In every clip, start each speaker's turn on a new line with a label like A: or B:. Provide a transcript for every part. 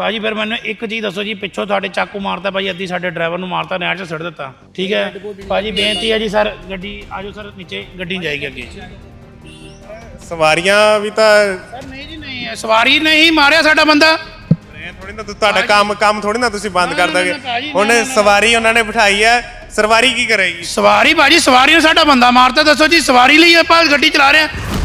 A: ਭਾਜੀ ਫਿਰ ਮੈਨੂੰ ਇੱਕ ਚੀਜ਼ ਦੱਸੋ ਜੀ ਪਿੱਛੋਂ ਤੁਹਾਡੇ ਚਾਕੂ ਮਾਰਤਾ ਭਾਜੀ ਅੱਧੀ ਸਾਡੇ ਡਰਾਈਵਰ ਨੂੰ ਮਾਰਤਾ ਨਹਿਰ 'ਚ ਸੁੱਟ ਦਿੱਤਾ। ਠੀਕ ਹੈ? ਭਾਜੀ ਬੇਨਤੀ ਹੈ ਜੀ ਸਰ ਗੱਡੀ ਆਜੋ ਸਰ ਨੀਚੇ ਗੱਡੀ ਜਾਏਗੀ ਅੱਗੇ।
B: ਸਵਾਰੀਆਂ ਵੀ ਤਾਂ
A: ਸਰ ਨਹੀਂ ਜੀ ਨਹੀਂ ਸਵਾਰੀ ਨਹੀਂ ਮਾਰਿਆ ਸਾਡਾ ਬੰਦਾ।
B: ਥੋੜੀ ਨਾ ਤੁਹਾਡਾ ਕੰਮ ਕੰਮ ਥੋੜੀ ਨਾ ਤੁਸੀਂ ਬੰਦ ਕਰ ਦੋਗੇ।
A: ਭਾਜੀ,
B: ਹੁਣ। ਸਵਾਰੀ ਉਹਨਾਂ ਨੇ ਬਿਠਾਈ ਹੈ। ਸਵਾਰੀ ਕੀ ਕਰੇਗੀ?
A: ਸਵਾਰੀ ਭਾਜੀ ਸਵਾਰੀ ਨੂੰ ਸਾਡਾ ਬੰਦਾ ਮਾਰਤਾ। ਦੱਸੋ ਜੀ ਸਵਾਰੀ ਲਈ ਆਪਾਂ ਗੱਡੀ ਚਲਾ ਰਹੇ ਹਾਂ।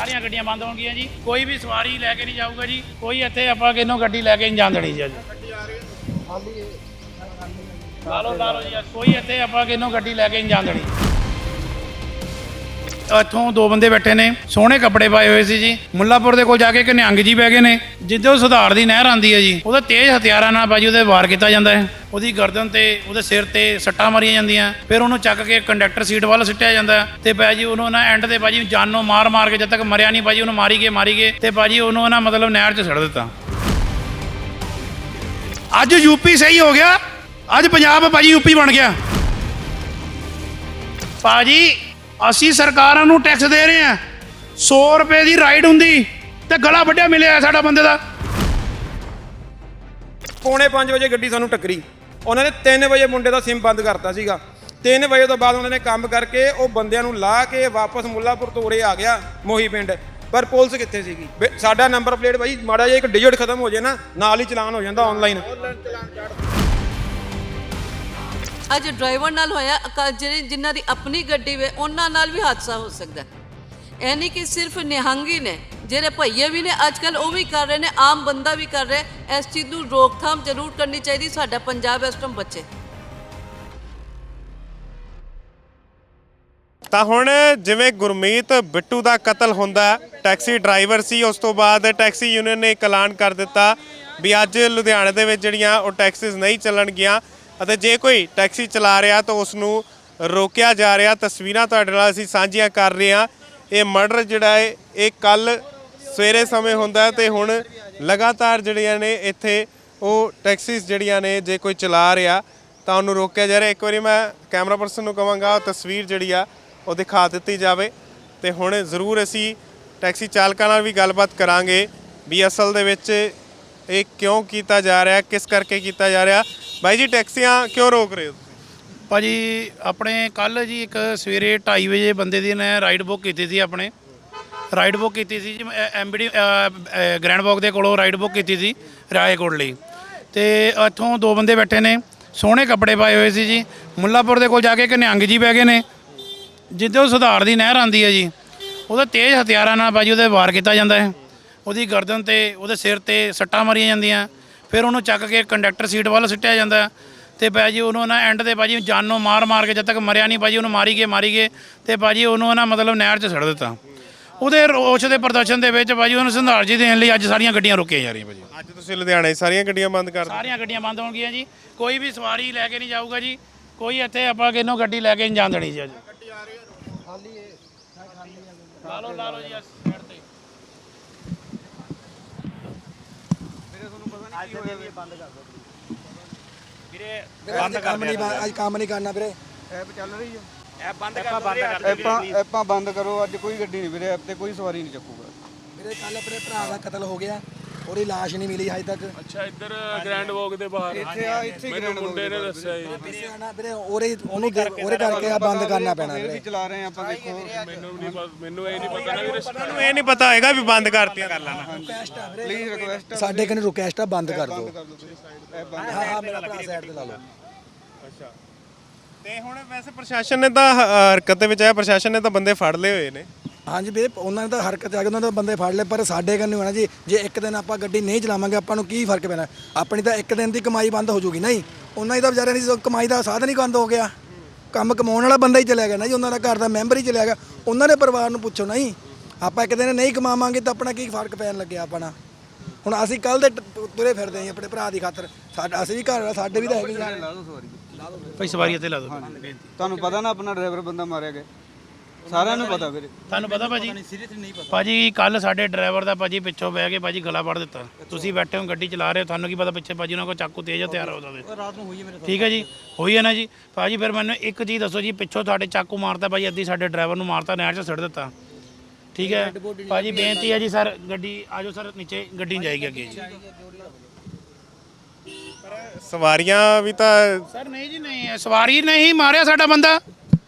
A: ਸਾਰੀਆਂ ਗੱਡੀਆਂ ਬੰਦ ਹੋਣਗੀਆਂ ਜੀ। ਕੋਈ ਵੀ ਸਵਾਰੀ ਲੈ ਕੇ ਨਹੀਂ ਜਾਊਗਾ ਜੀ। ਕੋਈ ਇੱਥੇ ਆਪਾਂ ਕਿਹਨੋਂ ਗੱਡੀ ਲੈ ਕੇ ਨਹੀਂ ਜਾਣ ਦੇਣੀ ਜੀ ਅੱਜ। ਲਾ ਲਓ ਲਾ ਲਓ ਜੀ ਅੱਜ ਕੋਈ ਇੱਥੇ ਆਪਾਂ ਕਿਹਨੋਂ ਗੱਡੀ ਲੈ ਕੇ ਨਹੀਂ ਜਾਣ ਦੇਣੀ। ਇੱਥੋਂ ਦੋ ਬੰਦੇ ਬੈਠੇ ਨੇ, ਸੋਹਣੇ ਕੱਪੜੇ ਪਾਏ ਹੋਏ ਸੀ ਜੀ। ਮੁੱਲਾਪੁਰ ਦੇ ਕੋਲ ਜਾ ਕੇ ਇੱਕ ਨਿਹੰਗ ਜੀ ਬਹਿ ਗਏ ਨੇ, ਜਿੱਦੋਂ ਸੁਧਾਰ ਦੀ ਨਹਿਰ ਆਂਦੀ ਹੈ ਜੀ। ਉਹਦਾ ਤੇਜ਼ ਹਥਿਆਰਾਂ ਨਾਲ ਬਾਜੀ ਉਹਦੇ ਵਾਰ ਕੀਤਾ ਜਾਂਦਾ ਹੈ। ਉਹਦੀ ਗਰਦਨ ਤੇ ਉਹਦੇ ਸਿਰ ਤੇ ਸੱਟਾਂ ਮਾਰੀਆਂ ਜਾਂਦੀਆਂ। ਫਿਰ ਉਹਨੂੰ ਚੱਕ ਕੇ ਕੰਡਕਟਰ ਸੀਟ ਵੱਲ ਸਿੱਟਿਆ ਜਾਂਦਾ ਹੈ ਤੇ ਬਾਜੀ ਉਹਨੂੰ ਨਾ ਐਂਡ ਤੇ ਬਾਜੀ ਜਾਨੋਂ ਮਾਰ ਮਾਰ ਕੇ ਜਦ ਤੱਕ ਮਰਿਆ ਨਹੀਂ ਬਾਜੀ ਉਹਨੂੰ ਮਾਰੀ ਗਏ ਮਾਰੀ ਗਏ ਤੇ ਬਾਜੀ ਉਹਨੂੰ ਨਾ ਮਤਲਬ ਨਹਿਰ 'ਚ ਛੱਡ ਦਿੱਤਾ। ਅੱਜ ਯੂਪੀ ਸਹੀ ਹੋ ਗਿਆ। ਅੱਜ ਪੰਜਾਬ ਬਾਜੀ ਯੂਪੀ ਬਣ ਗਿਆ। ਭਾਜੀ ਅਸੀਂ ਸਰਕਾਰਾਂ ਨੂੰ ਟੈਕਸ ਦੇ ਰਹੇ ਹਾਂ। 100 ਰੁਪਏ ਦੀ ਰਾਈਡ ਹੁੰਦੀ ਤੇ ਗਲਾ ਵੱਡਿਆ ਮਿਲਿਆ ਸਾਡਾ ਬੰਦੇ ਦਾ।
C: ਪੌਣੇ 5 ਵਜੇ ਗੱਡੀ ਸਾਨੂੰ ਟੱਕਰੀ। ਉਹਨਾਂ ਨੇ 3 ਵਜੇ ਮੁੰਡੇ ਦਾ ਸਿਮ ਬੰਦ ਕਰਤਾ ਸੀਗਾ। 3 ਵਜੇ ਤੋਂ ਬਾਅਦ ਉਹਨਾਂ ਨੇ ਕੰਮ ਕਰਕੇ ਉਹ ਬੰਦਿਆਂ ਨੂੰ ਲਾ ਕੇ ਵਾਪਸ ਮੁੱਲਾਪੁਰ ਤੋਂ ਆ ਗਿਆ, ਮੋਹੀ ਪਿੰਡ। ਪਰ ਪੁਲਿਸ ਕਿੱਥੇ ਸੀਗੀ? ਸਾਡਾ ਨੰਬਰ ਪਲੇਟ ਭਾਈ ਮਾੜਾ ਜਿਹਾ ਇੱਕ ਡਿਜਿਟ ਖਤਮ ਹੋ ਜੇ ਨਾ, ਨਾਲ ਹੀ ਚਲਾਨ ਹੋ ਜਾਂਦਾ ਆਨਲਾਈਨ
D: ਅੱਜ ਡਰਾਈਵਰ ਨਾਲ ਹੋਇਆ ਅਕਾ- ਜਿਹੜੇ ਜਿਨ੍ਹਾਂ ਦੀ ਆਪਣੀ ਗੱਡੀ ਵੇ, ਉਹਨਾਂ ਨਾਲ ਵੀ ਹਾਦਸਾ ਹੋ ਸਕਦਾ ਹੈ ਇਹ ਨਹੀਂ ਕਿ ਸਿਰਫ ਨਿਹੰਗੀ ਨੇ, ਜਿਹੜੇ ਭਈਏ ਵੀ ਨੇ ਅੱਜ ਕੱਲ ਉਹ ਵੀ ਕਰ ਰਹੇ ਨੇ, ਆਮ ਬੰਦਾ ਵੀ ਕਰ ਰਿਹਾ ਹੈ। ਇਸ ਚੀਜ਼ ਨੂੰ ਰੋਕਥਾਮ ਜ਼ਰੂਰ ਕਰਨੀ ਚਾਹੀਦੀ, ਸਾਡਾ ਪੰਜਾਬ ਇਸ ਟਾਈਮ ਬਚੇ
B: ਤਾਂ ਹੁਣ ਜਿਵੇਂ ਗੁਰਮੀਤ ਬਿੱਟੂ ਦਾ ਕਤਲ ਹੁੰਦਾ ਟੈਕਸੀ ਡਰਾਈਵਰ ਸੀ, ਉਸ ਤੋਂ ਬਾਅਦ ਟੈਕਸੀ ਯੂਨੀਅਨ ਨੇ ਇੱਕ ਐਲਾਨ ਕਰ ਦਿੱਤਾ ਵੀ ਅੱਜ ਲੁਧਿਆਣੇ ਦੇ ਵਿੱਚ ਜਿਹੜੀਆਂ ਉਹ ਟੈਕਸੀਜ਼ ਨਹੀਂ ਚੱਲਣਗੀਆਂ ਅਤੇ ਜੇ ਕੋਈ ਟੈਕਸੀ ਚਲਾ ਰਿਹਾ ਤਾਂ ਉਸ ਨੂੰ ਰੋਕਿਆ ਜਾ ਰਿਹਾ। ਤਸਵੀਰਾਂ ਤੁਹਾਡੇ ਨਾਲ ਅਸੀਂ ਸਾਂਝੀਆਂ ਕਰ ਰਹੇ ਹਾਂ। ਇਹ ਮਰਡਰ ਜਿਹੜਾ ਹੈ, ਇਹ ਕੱਲ ਸਵੇਰੇ ਸਮੇਂ ਹੁੰਦਾ ਹੈ ਤੇ ਹੁਣ ਲਗਾਤਾਰ ਜਿਹੜੀਆਂ ਨੇ ਇੱਥੇ ਉਹ ਟੈਕਸੀਜ਼ ਜਿਹੜੀਆਂ ਨੇ ਜੇ ਕੋਈ ਚਲਾ ਰਿਹਾ ਤਾਂ ਉਹਨੂੰ ਰੋਕਿਆ ਜਾ ਰਿਹਾ। ਇੱਕ ਵਾਰੀ ਮੈਂ ਕੈਮਰਾ ਪਰਸਨ ਨੂੰ ਕਹਾਂਗਾ, ਉਹ ਤਸਵੀਰ ਜਿਹੜੀ ਆ, ਉਹ ਦਿਖਾ ਦਿੱਤੀ ਜਾਵੇ। ਤੇ ਹੁਣ ਜ਼ਰੂਰ ਅਸੀਂ ਟੈਕਸੀ ਚਾਲਕਾਂ ਨਾਲ ਵੀ ਗੱਲਬਾਤ ਕਰਾਂਗੇ ਵੀ ਅਸਲ ਦੇ ਵਿੱਚ ਇਹ ਕਿਉਂ ਕੀਤਾ ਜਾ ਰਿਹਾ, ਕਿਸ ਕਰਕੇ ਕੀਤਾ ਜਾ ਰਿਹਾ। ਬਾਈ ਜੀ, ਟੈਕਸੀਆਂ ਕਿਉਂ ਰੋਕ ਰਹੇ ਹੋ ਤੁਸੀਂ?
A: ਭਾਜੀ, ਆਪਣੇ ਕੱਲ ਜੀ ਇੱਕ ਸਵੇਰੇ 2:30 ਵਜੇ ਬੰਦੇ ਦੀ ਨੇ ਰਾਈਡ ਬੁੱਕ ਕੀਤੀ ਸੀ ਆਪਣੇ। ਰਾਈਡ ਬੁੱਕ ਕੀਤੀ ਸੀ ਜੀ ਐਮਬੀਡੀ ਗ੍ਰੈਂਡ ਵਾਕ ਦੇ ਕੋਲੋਂ ਰਾਈਡ ਬੁੱਕ ਕੀਤੀ ਸੀ ਰਾਏਕੋਟ ਲਈ। ਤੇ ਇੱਥੋਂ ਦੋ ਬੰਦੇ ਬੈਠੇ ਨੇ, ਸੋਹਣੇ ਕੱਪੜੇ ਪਾਏ ਹੋਏ ਸੀ ਜੀ। ਮੁੱਲਾਪੁਰ ਦੇ ਕੋਲ ਜਾ ਕੇ ਇੱਕ ਨਿਹੰਗ ਜੀ ਬਹਿ ਗਏ ਨੇ ਜਿੱਦੋਂ ਸੁਧਾਰ ਦੀ ਨਹਿਰ ਆਂਦੀ ਹੈ ਜੀ। ਉਹਦਾ ਤੇਜ਼ ਹਥਿਆਰਾਂ ਨਾਲ ਬਾਜੀ ਉਹਦੇ ਵਾਰ ਕੀਤਾ ਜਾਂਦਾ ਹੈ। ਉਹਦੀ ਗਰਦਨ ਤੇ, ਉਹਦੇ ਸਿਰ ਤੇ ਸੱਟਾਂ ਮਾਰੀਆਂ ਜਾਂਦੀਆਂ। ਫਿਰ ਉਹਨੂੰ ਚੱਕ ਕੇ ਕੰਡਕਟਰ ਸੀਟ ਵੱਲ ਸਿੱਟਿਆ ਜਾਂਦਾ ਤੇ ਬਾਜੀ ਉਹਨੂੰ ਨਾ ਐਂਡ ਤੇ ਬਾਜੀ ਜਾਨੋਂ ਮਾਰ ਮਾਰ ਕੇ ਜਦ ਤੱਕ ਮਰਿਆ ਨਹੀਂ ਬਾਜੀ ਉਹਨੂੰ ਮਾਰੀ ਗਏ ਮਾਰੀ ਗਏ ਤੇ ਬਾਜੀ ਉਹਨੂੰ ਨਾ ਮਤਲਬ ਨਹਿਰ 'ਚ ਛੱਡ ਦਿੱਤਾ। ਉਹਦੇ ਰੋਸ਼ ਦੇ ਪ੍ਰਦਰਸ਼ਨ ਦੇ ਵਿੱਚ ਬਾਜੀ ਉਹਨੂੰ ਸੰਧਾਰਜੀ ਦੇਣ ਲਈ ਅੱਜ ਸਾਰੀਆਂ ਗੱਡੀਆਂ ਰੁਕੀਆਂ ਜਾ ਰਹੀਆਂ ਬਾਜੀ
B: ਅੱਜ ਤੁਸੀਂ ਲੁਧਿਆਣੇ ਸਾਰੀਆਂ ਗੱਡੀਆਂ ਬੰਦ ਕਰ ਦਿੱਤੀਆਂ।
A: ਸਾਰੀਆਂ ਗੱਡੀਆਂ ਬੰਦ ਹੋਣਗੀਆਂ ਜੀ। ਕੋਈ ਵੀ ਸਵਾਰੀ ਲੈ ਕੇ ਨਹੀਂ ਜਾਊਗਾ ਜੀ। ਕੋਈ ਇੱਥੇ ਆਪਾਂ ਕਿਹਨੋਂ ਗੱਡੀ ਲੈ ਕੇ ਨਹੀਂ ਜਾਣ ਦੇਣੀ ਜੀ ਅੱਜ। ਲਾ ਲਓ ਲਾ ਲਓ ਜੀ
E: ਬੰਦ ਕੰਮ ਨਹੀਂ ਅੱਜ ਕੰਮ ਨਹੀਂ ਕਰਨਾ ਵੀਰੇ।
F: ਐਪਾਂ ਐਪਾਂ ਬੰਦ ਕਰੋ ਅੱਜ ਕੋਈ ਗੱਡੀ ਨਹੀਂ ਵੀਰੇ ਐਪ ਤੇ ਕੋਈ ਸਵਾਰੀ ਨਹੀਂ ਚੱਕੂਗਾ।
E: ਵੀਰੇ ਕੱਲ ਆਪਣੇ ਭਰਾ ਦਾ ਕਤਲ ਹੋ ਗਿਆ। ਉਹਦੀ ਲਾਸ਼ ਨਹੀਂ ਮਿਲੀ ਹਜੇ ਤੱਕ।
G: ਅੱਛਾ ਇੱਧਰ ਗ੍ਰੈਂਡ ਵਾਕ ਦੇ ਬਾਹਰ।
F: ਇੱਥੇ ਆ ਇੱਥੇ
G: ਮੈਨੂੰ ਮੁੰਡੇ ਨੇ ਦੱਸਿਆ ਜੀ।
E: ਵੀਰੇ ਆਣਾ ਵੀਰੇ ਉਹਦੇ ਉਹਨੂੰ ਦੇ- ਉਹਦੇ ਕਰਕੇ ਆ ਬੰਦ ਕਰਨਾ ਪੈਣਾ
F: ਇਹ ਵੀ
E: ਵੀਰੇ
F: ਚਲਾ ਰਹੇ ਆ ਆਪਾਂ ਦੇਖੋ।
G: ਮੈਨੂੰ ਨਹੀਂ ਪਤਾ ਮੈਨੂੰ ਇਹ ਨਹੀਂ ਪਤਾ ਨਾ ਵੀਰੇ।
B: ਤੁਹਾਨੂੰ ਇਹ ਨਹੀਂ ਪਤਾ ਹੋਏਗਾ ਵੀ ਬੰਦ ਕਰਤੀਆਂ ਕਰ ਲੈਣਾ।
F: ਪਲੀਜ਼ ਰਿਕੁਐਸਟ
E: ਸਾਡੇ ਕਨੇ ਰਿਕੁਐਸਟ ਆ ਬੰਦ ਕਰ ਦਿਓ।
F: ਕਰ ਦਿਓ ਐਪ ਬੰਦ
E: ਹਾਂ ਹਾਂ ਮੇਰਾ ਭਰਾ ਸਾਈਡ ਤੇ ਲਾ ਲਓ।
B: ਤੇ ਹੁਣ ਵੈਸੇ ਪ੍ਰਸ਼ਾਸਨ ਨੇ ਤਾਂ ਹਰਕਤ ਦੇ ਵਿੱਚ ਆਇਆ ਪ੍ਰਸ਼ਾਸਨ ਨੇ ਤਾਂ ਬੰਦੇ ਫੜ ਲਏ ਹੋਏ ਨੇ।
E: ਹਾਂਜੀ ਵੀਰੇ ਉਹਨਾਂ ਨੇ ਤਾਂ ਹਰਕਤ ਆ ਕੇ ਉਹਨਾਂ ਦੇ ਬੰਦੇ ਫੜ ਲਏ ਪਰ ਸਾਡੇ ਕਨੇ ਹੋਣਾ ਜੀ। ਜੇ ਇੱਕ ਦਿਨ ਆਪਾਂ ਗੱਡੀ ਨਹੀਂ ਚਲਾਵਾਂਗੇ ਆਪਾਂ ਨੂੰ ਕੀ ਫ਼ਰਕ ਪੈਣਾ? ਆਪਣੀ ਤਾਂ ਇੱਕ ਦਿਨ ਦੀ ਕਮਾਈ ਬੰਦ ਹੋ ਜੂਗੀ ਨਹੀਂ? ਉਹਨਾਂ ਦੀ ਤਾਂ ਵਿਚਾਰਿਆਂ ਦੀ ਕਮਾਈ ਦਾ ਸਾਧਨ ਹੀ ਬੰਦ ਹੋ ਗਿਆ। ਕੰਮ ਕਮਾਉਣ ਵਾਲਾ ਬੰਦਾ ਹੀ ਚਲਿਆ ਗਿਆ ਨਾ ਜੀ ਉਹਨਾਂ ਦਾ ਘਰ ਦਾ ਮੈਂਬਰ ਹੀ ਚਲਿਆ ਗਿਆ। ਉਹਨਾਂ ਦੇ ਪਰਿਵਾਰ ਨੂੰ ਪੁੱਛੋ ਨਹੀਂ? ਆਪਾਂ ਇੱਕ ਦਿਨ ਨਹੀਂ ਕਮਾਵਾਂਗੇ ਤਾਂ ਆਪਣਾ ਕੀ ਫ਼ਰਕ ਪੈਣ ਲੱਗਿਆ ਆਪਣਾ? ਹੁਣ ਅਸੀਂ ਕੱਲ ਦੇ ਤੁਰੇ ਫਿਰਦੇ ਹਾਂ ਜੀ ਆਪਣੇ ਭਰਾ ਦੀ ਖਾਤਰ। ਸਾਡਾ ਅਸੀਂ ਵੀ ਘਰ ਵਾਲਾ ਸਾਡੇ ਵੀ ਤਾਂ ਹੈਗੇ ਹੀ ਆ।
F: ਲਾ ਦਿਓ ਸਵਾਰੀ
A: ਭਾਈ ਸਵਾਰੀ ਇੱਥੇ ਲਾ ਦਿਓ।
F: ਤੁਹਾਨੂੰ ਪਤਾ ਨਾ ਆਪਣਾ ਡਰਾਈਵਰ ਬੰਦਾ ਮਾਰਿਆ ਗਿਆ। ਸਾਰਿਆਂ ਨੂੰ ਪਤਾ ਵੀਰੇ।
A: ਤੁਹਾਨੂੰ ਪਤਾ ਭਾਜੀ? ਭਾਜੀ ਕੱਲ ਸਾਡੇ ਡਰਾਈਵਰ ਦਾ ਭਾਜੀ ਪਿੱਛੋਂ ਬਹਿ ਕੇ ਭਾਜੀ ਗਲਾ ਵੜ ਦਿੱਤਾ। ਤੁਸੀਂ ਬੈਠੇ ਹੋ ਗੱਡੀ ਚਲਾ ਰਹੇ ਹੋ ਤੁਹਾਨੂੰ ਕੀ ਪਤਾ ਪਿੱਛੇ ਭਾਜੀ ਉਹਨਾਂ ਕੋਲ ਚਾਕੂ ਤੇਜ਼ ਹਥਿਆਰ ਹੋ ਸਕਦੇ ਰਾਤ ਨੂੰ ਹੋਈ ਮੇਰੇ ਠੀਕ ਹੈ ਜੀ? ਹੋਈ ਹੈ ਨਾ ਜੀ? ਭਾਜੀ ਫਿਰ ਮੈਨੂੰ ਇੱਕ ਚੀਜ਼ ਦੱਸੋ ਜੀ ਪਿੱਛੋਂ ਤੁਹਾਡੇ ਚਾਕੂ ਮਾਰਤਾ ਭਾਜੀ ਅੱਧੀ ਸਾਡੇ ਡਰਾਈਵਰ ਨੂੰ ਮਾਰਤਾ ਨਹਿਰ 'ਚ ਸੁੱਟ ਦਿੱਤਾ। ਠੀਕ ਹੈ? ਭਾਜੀ ਬੇਨਤੀ ਹੈ ਜੀ ਸਰ ਗੱਡੀ ਆਜੋ ਸਰ ਨੀਚੇ ਗੱਡੀ ਨਹੀਂ ਜਾਏਗੀ ਅੱਗੇ ਜੀ।
B: ਸਵਾਰੀਆਂ ਵੀ ਤਾਂ
A: ਸਰ ਨਹੀਂ ਜੀ ਨਹੀਂ ਸਵਾਰੀ ਨਹੀਂ ਮਾਰਿਆ ਸਾਡਾ ਬੰਦਾ।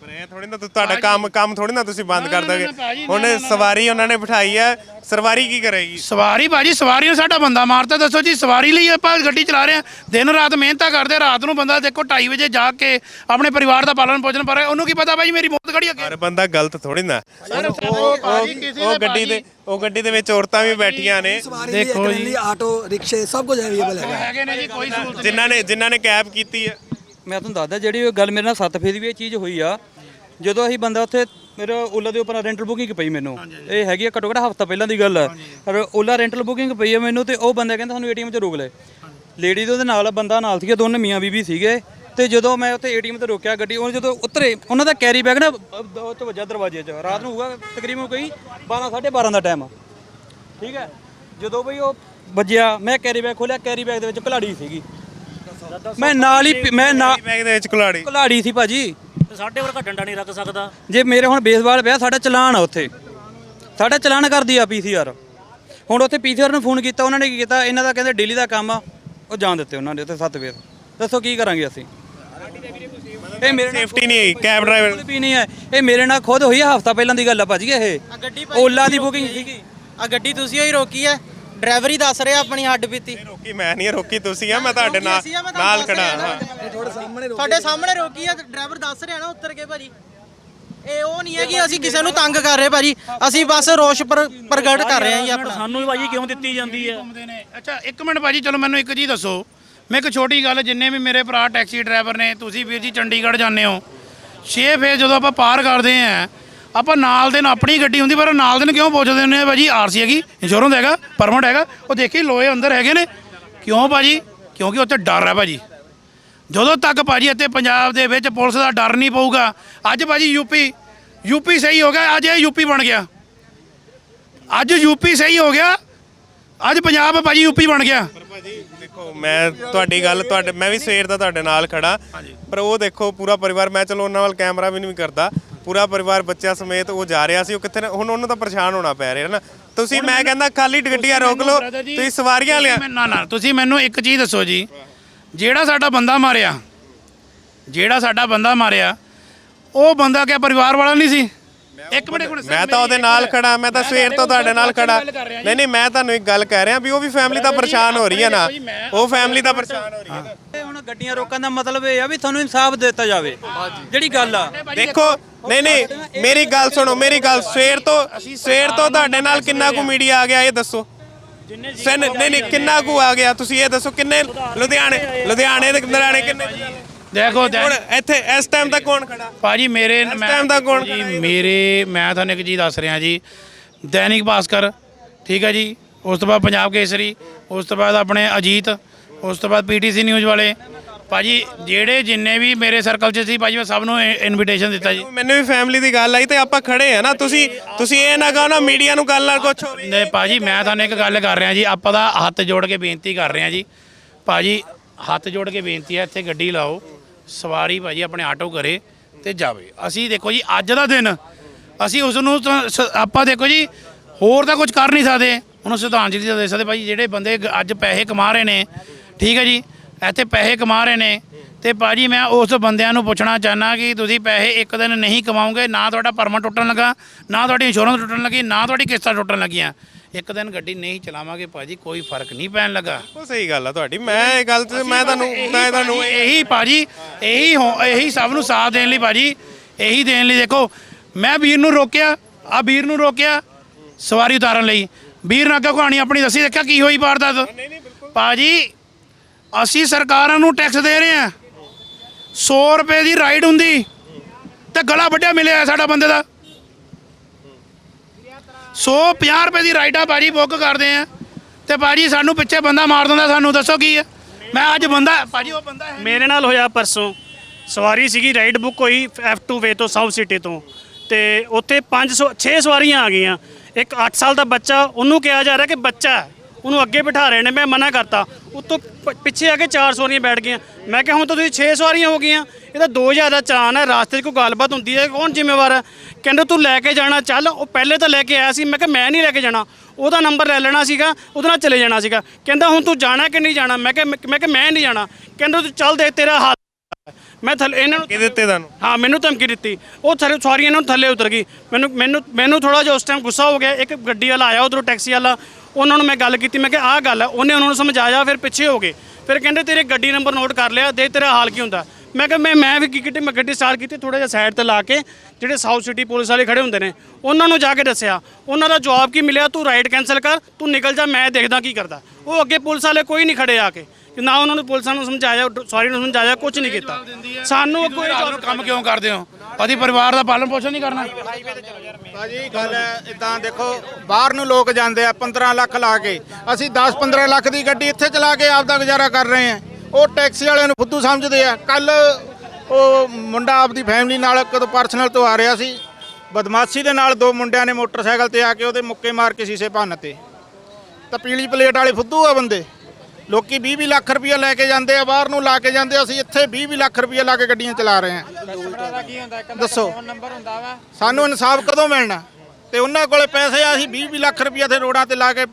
B: ਪਰ ਥੋੜੀ ਨਾ ਤੁ- ਤੁਹਾਡਾ ਕੰਮ ਕੰਮ ਥੋੜੀ ਨਾ ਤੁਸੀਂ ਬੰਦ ਕਰ ਦੋਗੇ। ਹੁਣ। ਸਵਾਰੀ ਉਹਨਾਂ ਨੇ ਬਿਠਾਈ ਹੈ। ਸਵਾਰੀ ਕੀ ਕਰੇਗੀ?
A: ਸਵਾਰੀ ਭਾਜੀ ਸਵਾਰੀ ਨੇ ਸਾਡਾ ਬੰਦਾ ਮਾਰਤਾ ਦੱਸੋ ਜੀ ਸਵਾਰੀ ਲਈ ਆਪਾਂ ਗੱਡੀ ਚਲਾ ਰਹੇ ਆ ਦਿਨ ਰਾਤ ਮਿਹਨਤਾਂ ਕਰਦੇ ਆ, ਰਾਤ ਨੂੰ ਬੰਦਾ ਦੇਖੋ 2:30 ਵਜੇ ਜਾ ਕੇ ਆਪਣੇ ਪਰਿਵਾਰ ਦਾ ਪਾਲਣ ਪੋਸ਼ਣ ਪਰ ਉਹਨੂੰ ਕੀ ਪਤਾ ਭਾਜੀ ਮੇਰੀ ਮੌਤ ਖੜੀ ਅੱਗੇ
B: ਹਰ ਬੰਦਾ ਗਲਤ ਥੋੜੀ ਨਾ। ਉਹ ਗੱਡੀ ਦੇ ਉਹ ਗੱਡੀ ਦੇ ਵਿੱਚ ਔਰਤਾਂ ਵੀ ਬੈਠੀਆਂ ਨੇ।
A: ਦੇਖੋ ਜੀ।
E: ਆਟੋ ਰਿਕਸ਼ੇ ਸਭ ਕੁਝ ਅਵੇਲੇਬਲ ਹੈਗਾ।
A: ਹੈਗੇ ਨੇ ਜੀ ਕੋਈ ਸਹੂਲਤ
B: ਜਿਨ੍ਹਾਂ ਨੇ ਜਿਨ੍ਹਾਂ ਨੇ ਕੈਬ ਕੀਤੀ ਹੈ।
F: ਮੈਂ ਤੁਹਾਨੂੰ ਦੱਸਦਾ ਜਿਹੜੀ ਉਹ ਗੱਲ ਮੇਰੇ ਨਾਲ ਸੱਤ ਫੇਜ਼ ਵੀ ਇਹ ਚੀਜ਼ ਹੋਈ ਆ ਜਦੋਂ ਅਸੀਂ ਬੰਦਾ ਉੱਥੇ ਮੇਰੇ ਓਲਾ ਦੇ ਉੱਪਰ ਰੈਂਟਲ ਬੁਕਿੰਗ ਪਈ ਮੈਨੂੰ। ਇਹ ਹੈਗੀ ਆ ਘੱਟੋ ਘੱਟ ਹਫਤਾ ਪਹਿਲਾਂ ਦੀ ਗੱਲ ਆ। ਪਰ ਓਲਾ ਰੈਂਟਲ ਬੁਕਿੰਗ ਪਈ ਆ ਮੈਨੂੰ ਤੇ ਉਹ ਬੰਦਾ ਕਹਿੰਦਾ ਸਾਨੂੰ ਏਟੀਐਮ 'ਚ ਰੋਕ ਲੈ। ਲੇਡੀ ਦੇ ਉਹਦੇ ਨਾਲ ਬੰਦਾ ਨਾਲ ਸੀਗੇ ਦੋਨੇ ਮੀਆਂ ਬੀਬੀ ਸੀਗੇ। ਤੇ ਜਦੋਂ ਮੈਂ ਉੱਥੇ ਏਟੀਐਮ ਤੇ ਰੋਕਿਆ ਗੱਡੀ ਉਹ ਜਦੋਂ ਉਤਰੇ ਉਹਨਾਂ ਦਾ ਕੈਰੀ ਬੈਗ ਨਾ ਉਹ ਤੋਂ ਵੱਜਾ ਦਰਵਾਜ਼ੇ 'ਚ। ਰਾਤ ਨੂੰ ਹੋਊਗਾ ਤਕਰੀਬਨ ਕੋਈ 12 12:30 ਦਾ ਟਾਈਮ ਠੀਕ ਹੈ ਜਦੋਂ ਬਈ ਉਹ ਵੱਜਿਆ ਮੈਂ ਕੈਰੀ ਬੈਗ ਖੋਲਿਆ ਕੈਰੀ ਬੈਗ ਦੇ ਵਿੱਚ ਘਲਾੜੀ ਸੀਗੀ। ਮੈਂ ਨਾਲ ਹੀ ਮੈਂ ਨਾਲ
B: ਬੈਗ ਦੇ ਵਿੱਚ ਕੁਲਾੜੀ।
F: ਘਲਾੜੀ ਸੀ ਭਾਜੀ।
H: ਸਾਡੇ ਵਰਗਾ ਡੰਡਾ ਨਹੀਂ ਰੱਖ ਸਕਦਾ।
F: ਜੇ ਮੇਰੇ ਹੁਣ ਬੇਸਬਾਲ ਪਿਆ ਸਾਡਾ ਚਲਾਨ ਆ ਉੱਥੇ। ਸਾਡਾ ਚਲਾਨ ਕਰਦੀ ਆ ਪੀਸੀਆਰ ਹੁਣ ਉੱਥੇ ਪੀਸੀਆਰ ਨੂੰ ਫੋਨ ਕੀਤਾ ਉਹਨਾਂ ਨੇ ਕੀ ਕੀਤਾ ਇਹਨਾਂ ਦਾ ਕਹਿੰਦੇ ਡੇਲੀ ਦਾ ਕੰਮ ਆ ਉਹ ਜਾਣ ਦਿੱਤੇ ਉਹਨਾਂ ਨੇ ਉੱਥੇ ਸੱਤ ਵੇਰ ਦੱਸੋ ਕੀ ਕਰਾਂਗੇ ਅਸੀਂ? ਇਹ ਮੇਰੇ ਨਾਲ
B: ਸੇਫਟੀ ਨਹੀਂ ਕੈਬ ਡਰਾਈਵਰ
F: ਖੁਦ ਵੀ ਨਹੀਂ ਹੈ ਇਹ ਮੇਰੇ ਨਾਲ ਖੁਦ ਹੋਈ ਆ ਹਫਤਾ ਪਹਿਲਾਂ ਦੀ ਗੱਲ ਆ ਭਾਜੀ ਇਹ।
I: ਗੱਡੀ
F: ਓਲਾ ਦੀ ਬੁਕਿੰਗ ਸੀਗੀ।
I: ਆ। ਗੱਡੀ ਤੁਸੀਂ ਹੀ ਰੋਕੀ ਹੈ ਡਰਾਈਵਰ ਹੀ ਦੱਸ ਰਿਹਾ ਆਪਣੀ ਹੱਡ ਬੀਤੀ।
B: ਰੋਕੀ ਮੈਂ ਨਹੀਂ ਰੋਕੀ ਤੁਸੀਂ ਆ ਮੈਂ ਤੁਹਾਡੇ ਨਾਲ
I: ਆ,
B: ਨਾਲ ਖੜਾ ਹਾਂ।
E: ਤੁਹਾਡੇ ਸਾਹਮਣੇ
I: ਤੁਹਾਡੇ ਸਾਹਮਣੇ ਰੋਕੀ ਹੈ ਡਰਾਈਵਰ ਦੱਸ ਰਿਹਾ ਨਾ ਉੱਤਰ ਕੇ ਭਾਜੀ। ਇਹ ਉਹ ਨਹੀਂ ਹੈ ਕਿ ਅਸੀਂ ਕਿਸੇ ਨੂੰ ਤੰਗ ਕਰ ਰਹੇ ਭਾਜੀ। ਅਸੀਂ ਬਸ ਰੋਸ਼ ਪਰ- ਪ੍ਰਗਟ ਕਰ ਰਹੇ ਹਾਂ ਜੀ ਆਪਣਾ।
H: ਸਾਨੂੰ ਵੀ ਭਾਜੀ ਕਿਉਂ ਦਿੱਤੀ ਜਾਂਦੀ ਹੈ?
A: ਅੱਛਾ ਇੱਕ ਮਿੰਟ ਭਾਜੀ ਚਲੋ ਮੈਨੂੰ ਇੱਕ ਚੀਜ਼ ਦੱਸੋ। ਮੈਂ ਇੱਕ ਛੋਟੀ ਗੱਲ ਜਿੰਨੇ ਵੀ ਮੇਰੇ ਭਰਾ ਟੈਕਸੀ ਡਰਾਈਵਰ ਨੇ ਤੁਸੀਂ ਵੀਰ ਜੀ ਚੰਡੀਗੜ੍ਹ ਜਾਂਦੇ ਹੋ। 6 ਫੇਜ਼ ਜਦੋਂ ਆਪਾਂ ਪਾਰ ਕਰਦੇ ਆਂ ਆਪਾਂ ਨਾਲ ਦੇ ਨਾਲ ਆਪਣੀ ਗੱਡੀ ਹੁੰਦੀ ਪਰ ਨਾਲ ਦੇ ਨੂੰ ਕਿਉਂ ਪੁੱਛਦੇ ਹੁੰਦੇ ਆ ਭਾਜੀ? ਆਰਸੀ ਹੈਗੀ ਇੰਸ਼ੋਰੈਂਸ ਹੈਗਾ ਪਰਮਿਟ ਹੈਗਾ। ਉਹ ਦੇਖੀ ਲੋਏ ਅੰਦਰ ਹੈਗੇ ਨੇ। ਕਿਉਂ ਭਾਜੀ? ਕਿਉਂਕਿ ਉੱਥੇ ਡਰ ਹੈ ਭਾਜੀ। ਜਦੋਂ ਤੱਕ ਭਾਜੀ ਇੱਥੇ ਪੰਜਾਬ ਦੇ ਵਿੱਚ ਪੁਲਿਸ ਦਾ ਡਰ ਨਹੀਂ ਪਊਗਾ ਅੱਜ ਭਾਜੀ ਯੂਪੀ ਯੂਪੀ ਸਹੀ ਹੋ ਗਿਆ ਅੱਜ ਇਹ ਯੂਪੀ ਬਣ ਗਿਆ। ਅੱਜ ਯੂਪੀ ਸਹੀ ਹੋ ਗਿਆ ਅੱਜ ਪੰਜਾਬ ਭਾਜੀ ਯੂਪੀ ਬਣ ਗਿਆ।
B: ਦੇਖੋ ਮੈਂ ਤੁਹਾਡੀ ਗੱਲ ਤੁਹਾਡੇ ਮੈਂ ਵੀ ਸਵੇਰ ਦਾ ਤੁਹਾਡੇ ਨਾਲ ਖੜਾ। ਪਰ ਉਹ ਦੇਖੋ ਪੂਰਾ ਪਰਿਵਾਰ ਮੈਂ ਚਲੋ ਉਹਨਾਂ ਵੱਲ ਕੈਮਰਾ ਵੀ ਨਹੀਂ ਕਰਦਾ। ਪੂਰਾ ਪਰਿਵਾਰ ਬੱਚਿਆਂ ਸਮੇਤ ਉਹ ਜਾ ਰਿਹਾ ਸੀ ਉਹ ਕਿੱਥੇ ਨੇ- ਹੁਣ ਉਹਨੂੰ ਤਾਂ ਪਰੇਸ਼ਾਨ ਹੋਣਾ ਪੈ ਰਿਹਾ ਨਾ। ਤੁਸੀਂ ਮੈਂ ਕਹਿੰਦਾ ਖਾਲੀ ਗੱਡੀਆਂ ਰੋਕ ਲਓ
A: brother ਜੀ,
B: ਤੁਸੀਂ ਸਵਾਰੀਆਂ ਲਿਆ
A: ਨਾ ਨਾ ਤੁਸੀਂ ਮੈਨੂੰ ਇੱਕ ਚੀਜ਼ ਦੱਸੋ ਜੀ। ਜਿਹੜਾ ਸਾਡਾ ਬੰਦਾ ਮਾਰਿਆ ਜਿਹੜਾ ਸਾਡਾ ਬੰਦਾ ਮਾਰਿਆ ਉਹ ਬੰਦਾ ਕਿਆ ਪਰਿਵਾਰ ਵਾਲਾ ਨਹੀਂ ਸੀ? ਇੱਕ ਮਿੰਟ ਇੱਕ ਮਿੰਟ
B: ਮੈਂ ਤਾਂ ਉਹਦੇ ਨਾਲ ਖੜਾ ਮੈਂ ਤਾਂ ਸਵੇਰ ਤੋਂ ਤੁਹਾਡੇ ਨਾਲ ਖੜਾ। ਨਹੀਂ ਨਹੀਂ ਮੈਂ ਤੁਹਾਨੂੰ ਇੱਕ ਗੱਲ ਕਹਿ ਰਿਹਾ ਵੀ ਉਹ ਵੀ ਫੈਮਿਲੀ ਤਾਂ ਪਰੇਸ਼ਾਨ ਹੋ ਰਹੀ ਹੈ ਨਾ। ਉਹ ਫੈਮਿਲੀ ਤਾਂ ਪਰੇਸ਼ਾਨ ਹੋ ਰਹੀ ਹੈ। ਨਾ
F: ਇਹ ਹੁਣ ਗੱਡੀਆਂ ਰੋਕਣ ਦਾ ਮਤਲਬ ਇਹ ਆ ਵੀ ਤੁਹਾਨੂੰ ਇਨਸਾਫ ਦਿੱਤਾ ਜਾਵੇ। ਜਿਹੜੀ ਗੱਲ ਆ।
B: ਦੇਖੋ ਨਹੀਂ ਨਹੀਂ ਮੇਰੀ ਗੱਲ ਸੁਣੋ ਮੇਰੀ ਗੱਲ ਸਵੇਰ ਤੋਂ ਸਵੇਰ ਤੋਂ ਤੁਹਾਡੇ ਨਾਲ ਕਿੰਨਾ ਕੁ ਮੀਡੀਆ ਆ ਗਿਆ ਇਹ ਦੱਸੋ। ਸਨ ਨਹੀਂ ਨਹੀਂ ਕਿੰਨਾ ਕੁ ਆ ਗਿਆ? ਤੁਸੀਂ ਇਹ ਦੱਸੋ ਕਿੰਨੇ ਲੁਧਿਆਣੇ ਲੁਧਿਆਣੇ ਦੇ ਲੁਧਿਆਣੇ ਕਿੰਨੇ
A: ਦੇਖੋ
B: ਹੁਣ ਇੱਥੇ ਇਸ ਟਾਈਮ ਤੱਕ ਕੌਣ ਖੜਾ?
A: ਭਾਜੀ ਮੇਰੇ ਮੈਂ
B: time ਦਾ ਕੌਣ
A: ਜੀ ਮੇਰੇ ਮੈਂ ਤੁਹਾਨੂੰ ਇੱਕ ਚੀਜ਼ ਦੱਸ ਰਿਹਾ ਜੀ। ਦੈਨਿਕ ਭਾਸਕਰ ਠੀਕ ਹੈ ਜੀ? ਉਸ ਤੋਂ ਬਾਅਦ ਪੰਜਾਬ ਕੇਸਰੀ ਉਸ ਤੋਂ ਬਾਅਦ ਆਪਣੇ ਅਜੀਤ ਉਸ ਤੋਂ ਬਾਅਦ ਪੀਟੀਸੀ ਨਿਊਜ਼ ਵਾਲੇ। ਭਾਜੀ ਜਿਹੜੇ ਜਿੰਨੇ ਵੀ ਮੇਰੇ ਸਰਕਲ 'ਚ ਸੀ ਭਾਜੀ ਮੈਂ ਸਭ ਨੂੰ ਇਨਵੀਟੇਸ਼ਨ ਦਿੱਤਾ ਜੀ।
B: ਮੈਨੂੰ ਵੀ ਫੈਮਿਲੀ ਦੀ ਗੱਲ ਆਈ ਤੇ ਆਪਾਂ ਖੜੇ ਆ ਨਾ। ਤੁਸੀਂ ਤੁਸੀਂ ਇਹ ਨਾ ਕਹੋ ਨਾ ਮੀਡੀਆ ਨੂੰ ਗੱਲ ਨਾਲ ਕੁਛ ਹੋਵੇ
A: ਨਹੀਂ ਭਾਜੀ ਮੈਂ ਤੁਹਾਨੂੰ ਇੱਕ ਗੱਲ ਕਰ ਰਿਹਾ ਜੀ। ਆਪਾਂ ਦਾ ਹੱਥ ਜੋੜ ਕੇ ਬੇਨਤੀ ਕਰ ਰਹੇ ਹਾਂ ਜੀ। ਭਾਜੀ ਹੱਥ ਜੋੜ ਕੇ ਬੇਨਤੀ ਹੈ ਇੱਥੇ ਗੱਡੀ ਲਾਓ। ਸਵਾਰੀ ਭਾਜੀ ਆਪਣੇ ਆਟੋ ਕਰੇ ਤੇ ਜਾਵੇ। ਅਸੀਂ ਦੇਖੋ ਜੀ, ਅੱਜ ਦਾ ਦਿਨ, ਅਸੀਂ ਉਸ ਨੂੰ ਤਾਂ ਸ- ਆਪਾਂ ਦੇਖੋ ਜੀ, ਹੋਰ ਤਾਂ ਕੁਝ ਕਰ ਨਹੀਂ ਸਕਦੇ। ਉਹਨੂੰ ਸ਼ਰਧਾਂਜਲੀ ਤਾਂ ਦੇ ਸਕਦੇ ਭਾਜੀ, ਜਿਹੜੇ ਬੰਦੇ ਗ- ਅੱਜ ਪੈਸੇ ਕਮਾ ਰਹੇ ਨੇ, ਠੀਕ ਹੈ ਜੀ, ਇੱਥੇ ਪੈਸੇ ਕਮਾ ਰਹੇ ਨੇ, ਤੇ ਭਾਜੀ ਮੈਂ ਉਸ ਬੰਦਿਆਂ ਨੂੰ ਪੁੱਛਣਾ ਚਾਹਨਾ ਕਿ ਤੁਸੀਂ ਪੈਸੇ ਇੱਕ ਦਿਨ ਨਹੀਂ ਕਮਾਓਗੇ, ਨਾ ਤੁਹਾਡਾ ਪਰਮਿਟ ਟੁੱਟਣ ਲੱਗਾ, ਨਾ ਤੁਹਾਡੀ ਇੰਸ਼ੋਰੈਂਸ ਟੁੱਟਣ ਲੱਗੀ, ਨਾ ਤੁਹਾਡੀ ਕਿਸ਼ਤਾਂ ਟੁੱਟਣ ਲੱਗੀਆਂ। ਇੱਕ ਦਿਨ ਗੱਡੀ ਨਹੀਂ ਚਲਾਵਾਂਗੇ ਭਾਜੀ ਕੋਈ ਫ਼ਰਕ ਨਹੀਂ ਪੈਣ ਲੱਗਾ।
B: ਉਹ ਸਹੀ ਗੱਲ ਆ ਤੁਹਾਡੀ। ਮੈਂ ਇਹ ਗੱਲ ਤੇ ਮੈਂ ਤੁਹਾਨੂੰ ਮੈਂ ਤੁਹਾਨੂੰ
A: ਇਹੀ ਭਾਜੀ ਇਹੀ ਹੋ- ਇਹੀ ਸਭ ਨੂੰ ਸਾਥ ਦੇਣ ਲਈ ਭਾਜੀ ਇਹੀ ਦੇਣ ਲਈ ਦੇਖੋ ਮੈਂ ਵੀਰ ਨੂੰ ਰੋਕਿਆ ਆ ਵੀਰ ਨੂੰ ਰੋਕਿਆ ਸਵਾਰੀ ਉਤਾਰਨ ਲਈ। ਵੀਰ ਨੇ ਅੱਗੇ ਕਹਾਣੀ ਆਪਣੀ ਦੱਸੀ ਦੇਖਿਆ ਕੀ ਹੋਈ ਵਾਰਦਾਤ? ਭਾਜੀ ਅਸੀਂ ਸਰਕਾਰਾਂ ਨੂੰ ਟੈਕਸ ਦੇ ਰਹੇ ਹਾਂ। 100 ਰੁਪਏ ਦੀ ਰਾਈਡ ਹੁੰਦੀ ਤੇ ਗਲਾ ਵੱਢਿਆ ਮਿਲਿਆ ਸਾਡਾ ਬੰਦੇ ਦਾ। 150 ਰੁਪਏ ਦੀ ਰਾਈਡ ਆ ਭਾਜੀ ਬੁੱਕ ਕਰਦੇ ਆ। ਤੇ ਭਾਜੀ, ਸਾਨੂੰ ਪਿੱਛੇ ਬੰਦਾ ਮਾਰ ਦਿੰਦਾ, ਸਾਨੂੰ ਦੱਸੋ ਕੀ ਹੈ ਮੈਂ ਅੱਜ ਬੰਦਾ, ਭਾਜੀ, ਉਹ ਬੰਦਾ ਹੈ
H: ਮੇਰੇ ਨਾਲ ਹੋਇਆ ਪਰਸੋਂ। ਸਵਾਰੀ ਸੀਗੀ ਰਾਈਡ ਬੁੱਕ ਹੋਈ F2 ਵੇ ਤੋਂ ਸਾਊਥ ਸਿਟੀ ਤੋਂ। ਤੇ ਉੱਥੇ 500 6 ਸਵਾਰੀਆਂ ਆ ਗਈਆਂ। ਇੱਕ 8 ਸਾਲ ਦਾ ਬੱਚਾ, ਉਹਨੂੰ ਕਿਹਾ ਜਾ ਰਿਹਾ ਕਿ ਬੱਚਾ ਉਹਨੂੰ ਅੱਗੇ ਬਿਠਾ ਰਹੇ ਨੇ ਮੈਂ ਮਨਾ ਕਰਤਾ। ਉਤੋਂ ਪਿੱਛੇ ਆ ਕੇ 4 ਸਵਾਰੀਆਂ ਬੈਠ ਗਈਆਂ। ਮੈਂ ਕਿਹਾ ਹੁਣ ਤਾਂ ਤੁਸੀਂ 6 ਸਵਾਰੀਆਂ ਹੋ ਗਈਆਂ। ਇਹਦਾ 2000 ਦਾ ਚਲਾਨ ਹੈ ਰਾਸਤੇ 'ਚ ਕੋਈ ਗੱਲਬਾਤ ਹੁੰਦੀ ਹੈ। ਕੌਣ ਜ਼ਿੰਮੇਵਾਰ ਹੈ? ਕਹਿੰਦੇ ਤੂੰ ਲੈ ਕੇ ਜਾਣਾ ਚੱਲ। ਉਹ ਪਹਿਲੇ ਤਾਂ ਲੈ ਕੇ ਆਇਆ ਸੀ। ਮੈਂ ਕਿਹਾ ਮੈਂ ਨਹੀਂ ਲੈ ਕੇ ਜਾਣਾ। ਉਹਦਾ ਨੰਬਰ ਲੈ ਲੈਣਾ ਸੀਗਾ। ਉਹਦੇ ਨਾਲ ਚਲੇ ਜਾਣਾ ਸੀਗਾ। ਕਹਿੰਦਾ ਹੁਣ ਤੂੰ ਜਾਣਾ ਕਿ ਨਹੀਂ ਜਾਣਾ? ਮੈਂ ਕਿਹਾ ਮੈਂ ਕਿਹਾ ਮੈਂ ਨਹੀਂ ਜਾਣਾ। ਕਹਿੰਦਾ ਤੂੰ ਚੱਲ ਦੇ ਤੇਰਾ ਹਾਲ ਮੈਂ ਥੱਲੇ ਇਹਨਾਂ ਨੂੰ
B: ਕਿ ਦਿੱਤੇ ਤੁਹਾਨੂੰ?
H: ਹਾਂ ਮੈਨੂੰ ਧਮਕੀ ਦਿੱਤੀ। ਉਹ ਥੱਲੇ ਸੌਰੀ ਇਹਨਾਂ ਨੂੰ ਥੱਲੇ ਉਤਰ ਗਈ। ਮੈਨੂੰ ਮੈਨੂੰ ਮੈਨੂੰ ਥੋੜਾ ਜਿਹਾ ਉਸ ਟਾਈਮ ਗੁੱਸਾ ਹੋ ਗਿਆ। ਇੱਕ ਗੱਡੀ ਵਾਲਾ ਆਇਆ ਉਧਰੋਂ ਟੈਕਸੀ ਵਾਲਾ। ਉਹਨਾਂ ਨੂੰ ਮੈਂ ਗੱਲ ਕੀਤੀ, ਮੈਂ ਕਿਹਾ, ਆਹ ਗੱਲ ਹੈ ਉਹਨੇ ਉਹਨਾਂ ਨੂੰ ਸਮਝਾਇਆ, ਫਿਰ ਪਿੱਛੇ ਹੋ ਗਏ। ਫਿਰ ਕਹਿੰਦੇ, ਤੇਰੇ ਗੱਡੀ ਨੰਬਰ ਨੋਟ ਕਰ ਲਿਆ ਦੇ, ਤੇਰਾ ਹਾਲ ਕੀ ਹੁੰਦਾ? ਮੈਂ ਕਿਹਾ, ਮੈਂ ਮੈਂ ਵੀ ਕੀ ਕੀਤੀ, ਮੈਂ ਗੱਡੀ ਸਟਾਰਟ ਕੀਤੀ ਥੋੜਾ ਜਿਹਾ ਸਾਈਡ ਤੇ ਲਾ ਕੇ ਜਿਹੜੇ ਸਾਊਥ ਸਿਟੀ ਪੁਲਿਸ ਵਾਲੇ ਖੜੇ ਹੁੰਦੇ ਨੇ, ਉਹਨਾਂ ਨੂੰ ਜਾ ਕੇ ਦੱਸਿਆ। ਉਹਨਾਂ ਦਾ ਜਵਾਬ ਕੀ ਮਿਲਿਆ? ਤੂੰ ਰਾਈਡ ਕੈਨਸਲ ਕਰ, ਤੂੰ ਨਿਕਲ ਜਾ, ਮੈਂ ਦੇਖਦਾ ਕੀ ਕਰਦਾ। ਉਹ ਅੱਗੇ ਪੁਲਿਸ ਵਾਲੇ ਕੋਈ ਨਹੀਂ ਖੜੇ ਆ ਕੇ। ਨਾ ਉਹਨਾਂ ਨੂੰ ਪੁਲਿਸਾਂ ਨੂੰ ਸਮਝਾਇਆ ਸੌਰੀ ਨੂੰ ਸਮਝਾਇਆ ਕੁਝ ਨਹੀਂ ਕੀਤਾ। ਸਾਨੂੰ ਕੋਈ
A: ਕੰਮ ਕਿਉਂ ਕਰਦੇ ਹੋ? ਅਸੀਂ ਪਰਿਵਾਰ ਦਾ ਪਾਲਣ ਪੋਸ਼ਣ ਨਹੀਂ ਕਰਨਾ।
J: ਭਾਜੀ ਗੱਲ ਇਦਾਂ ਦੇਖੋ ਬਾਹਰ ਨੂੰ ਲੋਕ ਜਾਂਦੇ ਆ 15 ਲੱਖ ਲਾ ਕੇ। ਅਸੀਂ 10-15 ਲੱਖ ਦੀ ਗੱਡੀ ਇੱਥੇ ਚਲਾ ਕੇ ਆਪਦਾ ਗੁਜ਼ਾਰਾ ਕਰ ਰਹੇ ਆ ਉਹ ਟੈਕਸੀ ਵਾਲਿਆਂ ਨੂੰ ਫੁੱਦੂ ਸਮਝਦੇ ਆ। ਕੱਲ ਉਹ ਮੁੰਡਾ ਆਪਦੀ ਫੈਮਿਲੀ ਨਾਲ ਕਦੋਂ ਪਰਸਨਲ ਤੋਂ ਆ ਰਿਹਾ ਸੀ। ਬਦਮਾਸ਼ੀ ਦੇ ਨਾਲ ਦੋ ਮੁੰਡਿਆਂ ਨੇ ਮੋਟਰਸਾਈਕਲ ਤੇ ਆ ਕੇ ਉਹਦੇ ਮੁੱਕੇ ਮਾਰ ਕੇ ਸ਼ੀਸ਼ੇ ਭੰਨ ਤੇ। ਤਾਂ ਪੀਲੀ ਪਲੇਟ ਵਾਲੇ ਫੁੱਦੂ ਆ ਬੰਦੇ। ਲੋਕੀ 20-20 ਲੱਖ ਰੁਪਇਆ ਲੈ ਕੇ ਜਾਂਦੇ ਆ ਬਾਹਰ ਨੂੰ ਲਾ ਕੇ ਜਾਂਦੇ ਆ, ਅਸੀਂ ਇੱਥੇ 20-20 ਲੱਖ ਰੁਪਇਆ ਲਾ ਕੇ ਗੱਡੀਆਂ ਚਲਾ ਰਹੇ ਆ ਦੱਸੋ। ਵਾ ਸਾਨੂੰ ਇਨਸਾਫ ਕਦੋਂ ਮਿਲਣਾ? ਤੇ ਉਹਨਾਂ ਕੋਲੇ ਪੈਸੇ ਆ ਅਸੀਂ 20 ਲੱਖ ਰੁਪਇਆ ਤੇ ਰੋਡਾਂ ਤੇ ਲਾ ਕੇ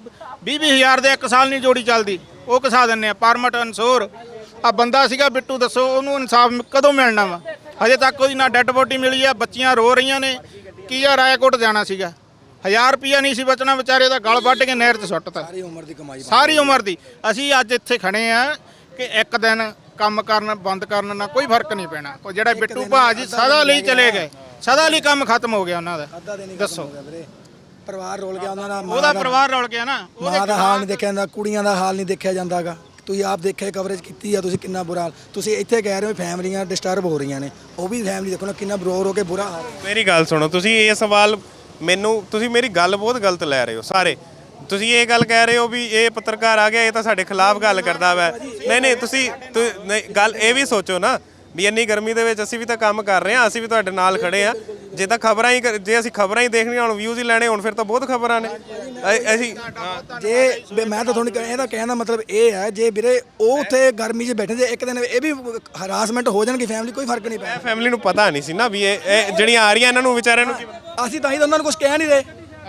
J: 20 ਹਜ਼ਾਰ ਦੇ ਇੱਕ ਸਾਲ ਨਹੀਂ ਜੋੜੀ ਚੱਲਦੀ। ਉਹ ਕਿਸਾ ਦਿੰਨੇ ਆ ਪਰਮਿਟ ਅਨਸੋਰ। ਆ ਬੰਦਾ ਸੀਗਾ ਬਿੱਟੂ ਦੱਸੋ ਉਹਨੂੰ ਇਨਸਾਫ ਕਦੋਂ ਮਿਲਣਾ ਵਾ? ਹਜੇ ਤੱਕ ਉਹਦੀ ਨਾ ਡੈੱਡ ਬੋਡੀ ਮਿਲੀ ਆ ਬੱਚੀਆਂ ਰੋ ਰਹੀਆਂ ਨੇ। ਕੀ ਆ ਰਾਏਕੋਟ ਜਾਣਾ ਸੀਗਾ। ਹਜ਼ਾਰ ਰੁਪਇਆ ਨਹੀਂ ਸੀ ਬਚਣਾ ਵਿਚਾਰੇ ਦਾ ਗਲ ਵੱਢ ਕੇ ਨਹਿਰ 'ਚ ਸੁੱਟਤਾ।
E: ਸਾਰੀ ਉਮਰ ਦੀ ਕਮਾਈ
J: ਸਾਰੀ ਉਮਰ ਦੀ। ਅਸੀਂ ਅੱਜ ਇੱਥੇ ਖੜੇ ਆ ਕਿ ਇੱਕ ਦਿਨ ਕੰਮ ਕਰਨ ਬੰਦ ਕਰਨ ਨਾਲ ਕੋਈ ਫ਼ਰਕ ਨਹੀਂ ਪੈਣਾ। ਉਹ ਜਿਹੜਾ ਬਿੱਟੂ ਭਾਜੀ ਸਦਾ ਲਈ ਚਲੇ ਗਏ। ਸਦਾ ਲਈ ਕੰਮ ਖਤਮ ਹੋ ਗਿਆ ਉਹਨਾਂ ਦਾ। ਦੱਸੋ।
E: ਪਰਿਵਾਰ ਰੋਲ ਗਿਆ ਉਹਨਾਂ ਦਾ
J: ਉਹਦਾ ਪਰਿਵਾਰ ਰੁਲ ਗਿਆ ਨਾ।
E: ਮਾਂ ਦਾ ਹਾਲ ਨਹੀਂ ਦੇਖਿਆ ਜਾਂਦਾ ਕੁੜੀਆਂ ਦਾ ਹਾਲ ਨਹੀਂ ਦੇਖਿਆ ਜਾਂਦਾਗਾ। ਤੁਸੀਂ ਆਪ ਦੇਖਿਆ ਕਵਰੇਜ ਕੀਤੀ ਆ ਤੁਸੀਂ ਕਿੰਨਾ ਬੁਰਾ ਹਾਲ। ਤੁਸੀਂ ਇੱਥੇ ਕਹਿ ਰਹੇ ਹੋ ਫੈਮਲੀਆਂ ਡਿਸਟਰਬ ਹੋ ਰਹੀਆਂ ਨੇ। ਉਹ ਵੀ ਫੈਮਲੀ ਦੇਖੋ ਨਾ ਕਿੰਨਾ ਬਰੋਰ ਹੋ ਕੇ ਬੁਰਾ ਹਾਲ।
B: ਮੇਰੀ ਗੱਲ ਸੁਣੋ ਤੁਸੀਂ ਇਹ ਸਵਾਲ ਮੈਨੂੰ ਤੁਸੀਂ ਮੇਰੀ ਗੱਲ ਬਹੁਤ ਗਲਤ ਲੈ ਰਹੇ ਹੋ ਸਾਰੇ। ਤੁਸੀਂ ਇਹ ਗੱਲ ਕਹਿ ਰਹੇ ਹੋ ਵੀ ਇਹ ਪੱਤਰਕਾਰ ਆ ਗਿਆ ਇਹ ਤਾਂ ਸਾਡੇ ਖਿਲਾਫ ਗੱਲ ਕਰਦਾ ਵਾ। ਨਹੀਂ ਨਹੀਂ ਤੁਸੀਂ ਤੁ- ਨਹੀਂ, ਗੱਲ ਇਹ ਵੀ ਸੋਚੋ ਨਾ ਵੀ ਇੰਨੀ ਗਰਮੀ ਦੇ ਵਿੱਚ ਅਸੀਂ ਵੀ ਤਾਂ ਕੰਮ ਕਰ ਰਹੇ ਹਾਂ ਅਸੀਂ ਵੀ ਤੁਹਾਡੇ ਨਾਲ ਖੜੇ ਆ ਜੇ ਤਾਂ ਖਬਰਾਂ ਹੀ ਜੇ ਅਸੀਂ ਖਬਰਾਂ ਹੀ ਦੇਖਣੀਆਂ ਹੁਣ ਵਿਊਜ਼ ਹੀ ਲੈਣੇ ਹੁਣ ਫਿਰ ਤਾਂ ਬਹੁਤ ਖਬਰਾਂ ਨੇ। ਅਸੀਂ
E: ਜੇ ਵੀ ਮੈਂ ਤਾਂ ਤੁਹਾਨੂੰ ਕਹਿ- ਇਹਦਾ ਕਹਿਣ ਦਾ ਮਤਲਬ ਇਹ ਹੈ ਜੇ ਵੀਰੇ ਉਹ ਉੱਥੇ ਗਰਮੀ 'ਚ ਬੈਠੇ ਜੇ ਇੱਕ ਦਿਨ ਇਹ ਵੀ ਹਰਾਸਮੈਂਟ ਹੋ ਜਾਣਗੇ ਫੈਮਿਲੀ ਕੋਈ ਫ਼ਰਕ ਨਹੀਂ ਪੈਣਾ।
B: ਫੈਮਿਲੀ ਨੂੰ ਪਤਾ ਨਹੀਂ ਸੀ ਨਾ ਵੀ ਇਹ ਇਹ ਜਿਹੜੀਆਂ ਆ ਰਹੀਆਂ ਇਹਨਾਂ ਨੂੰ ਵਿਚਾਰਿਆਂ ਨੂੰ ਕੀ ਪਤਾ।
E: ਅਸੀਂ ਤਾਂ ਹੀ ਤਾਂ ਉਹਨਾਂ ਨੂੰ ਕੁਝ ਕਹਿ ਨਹੀਂ ਰਹੇ।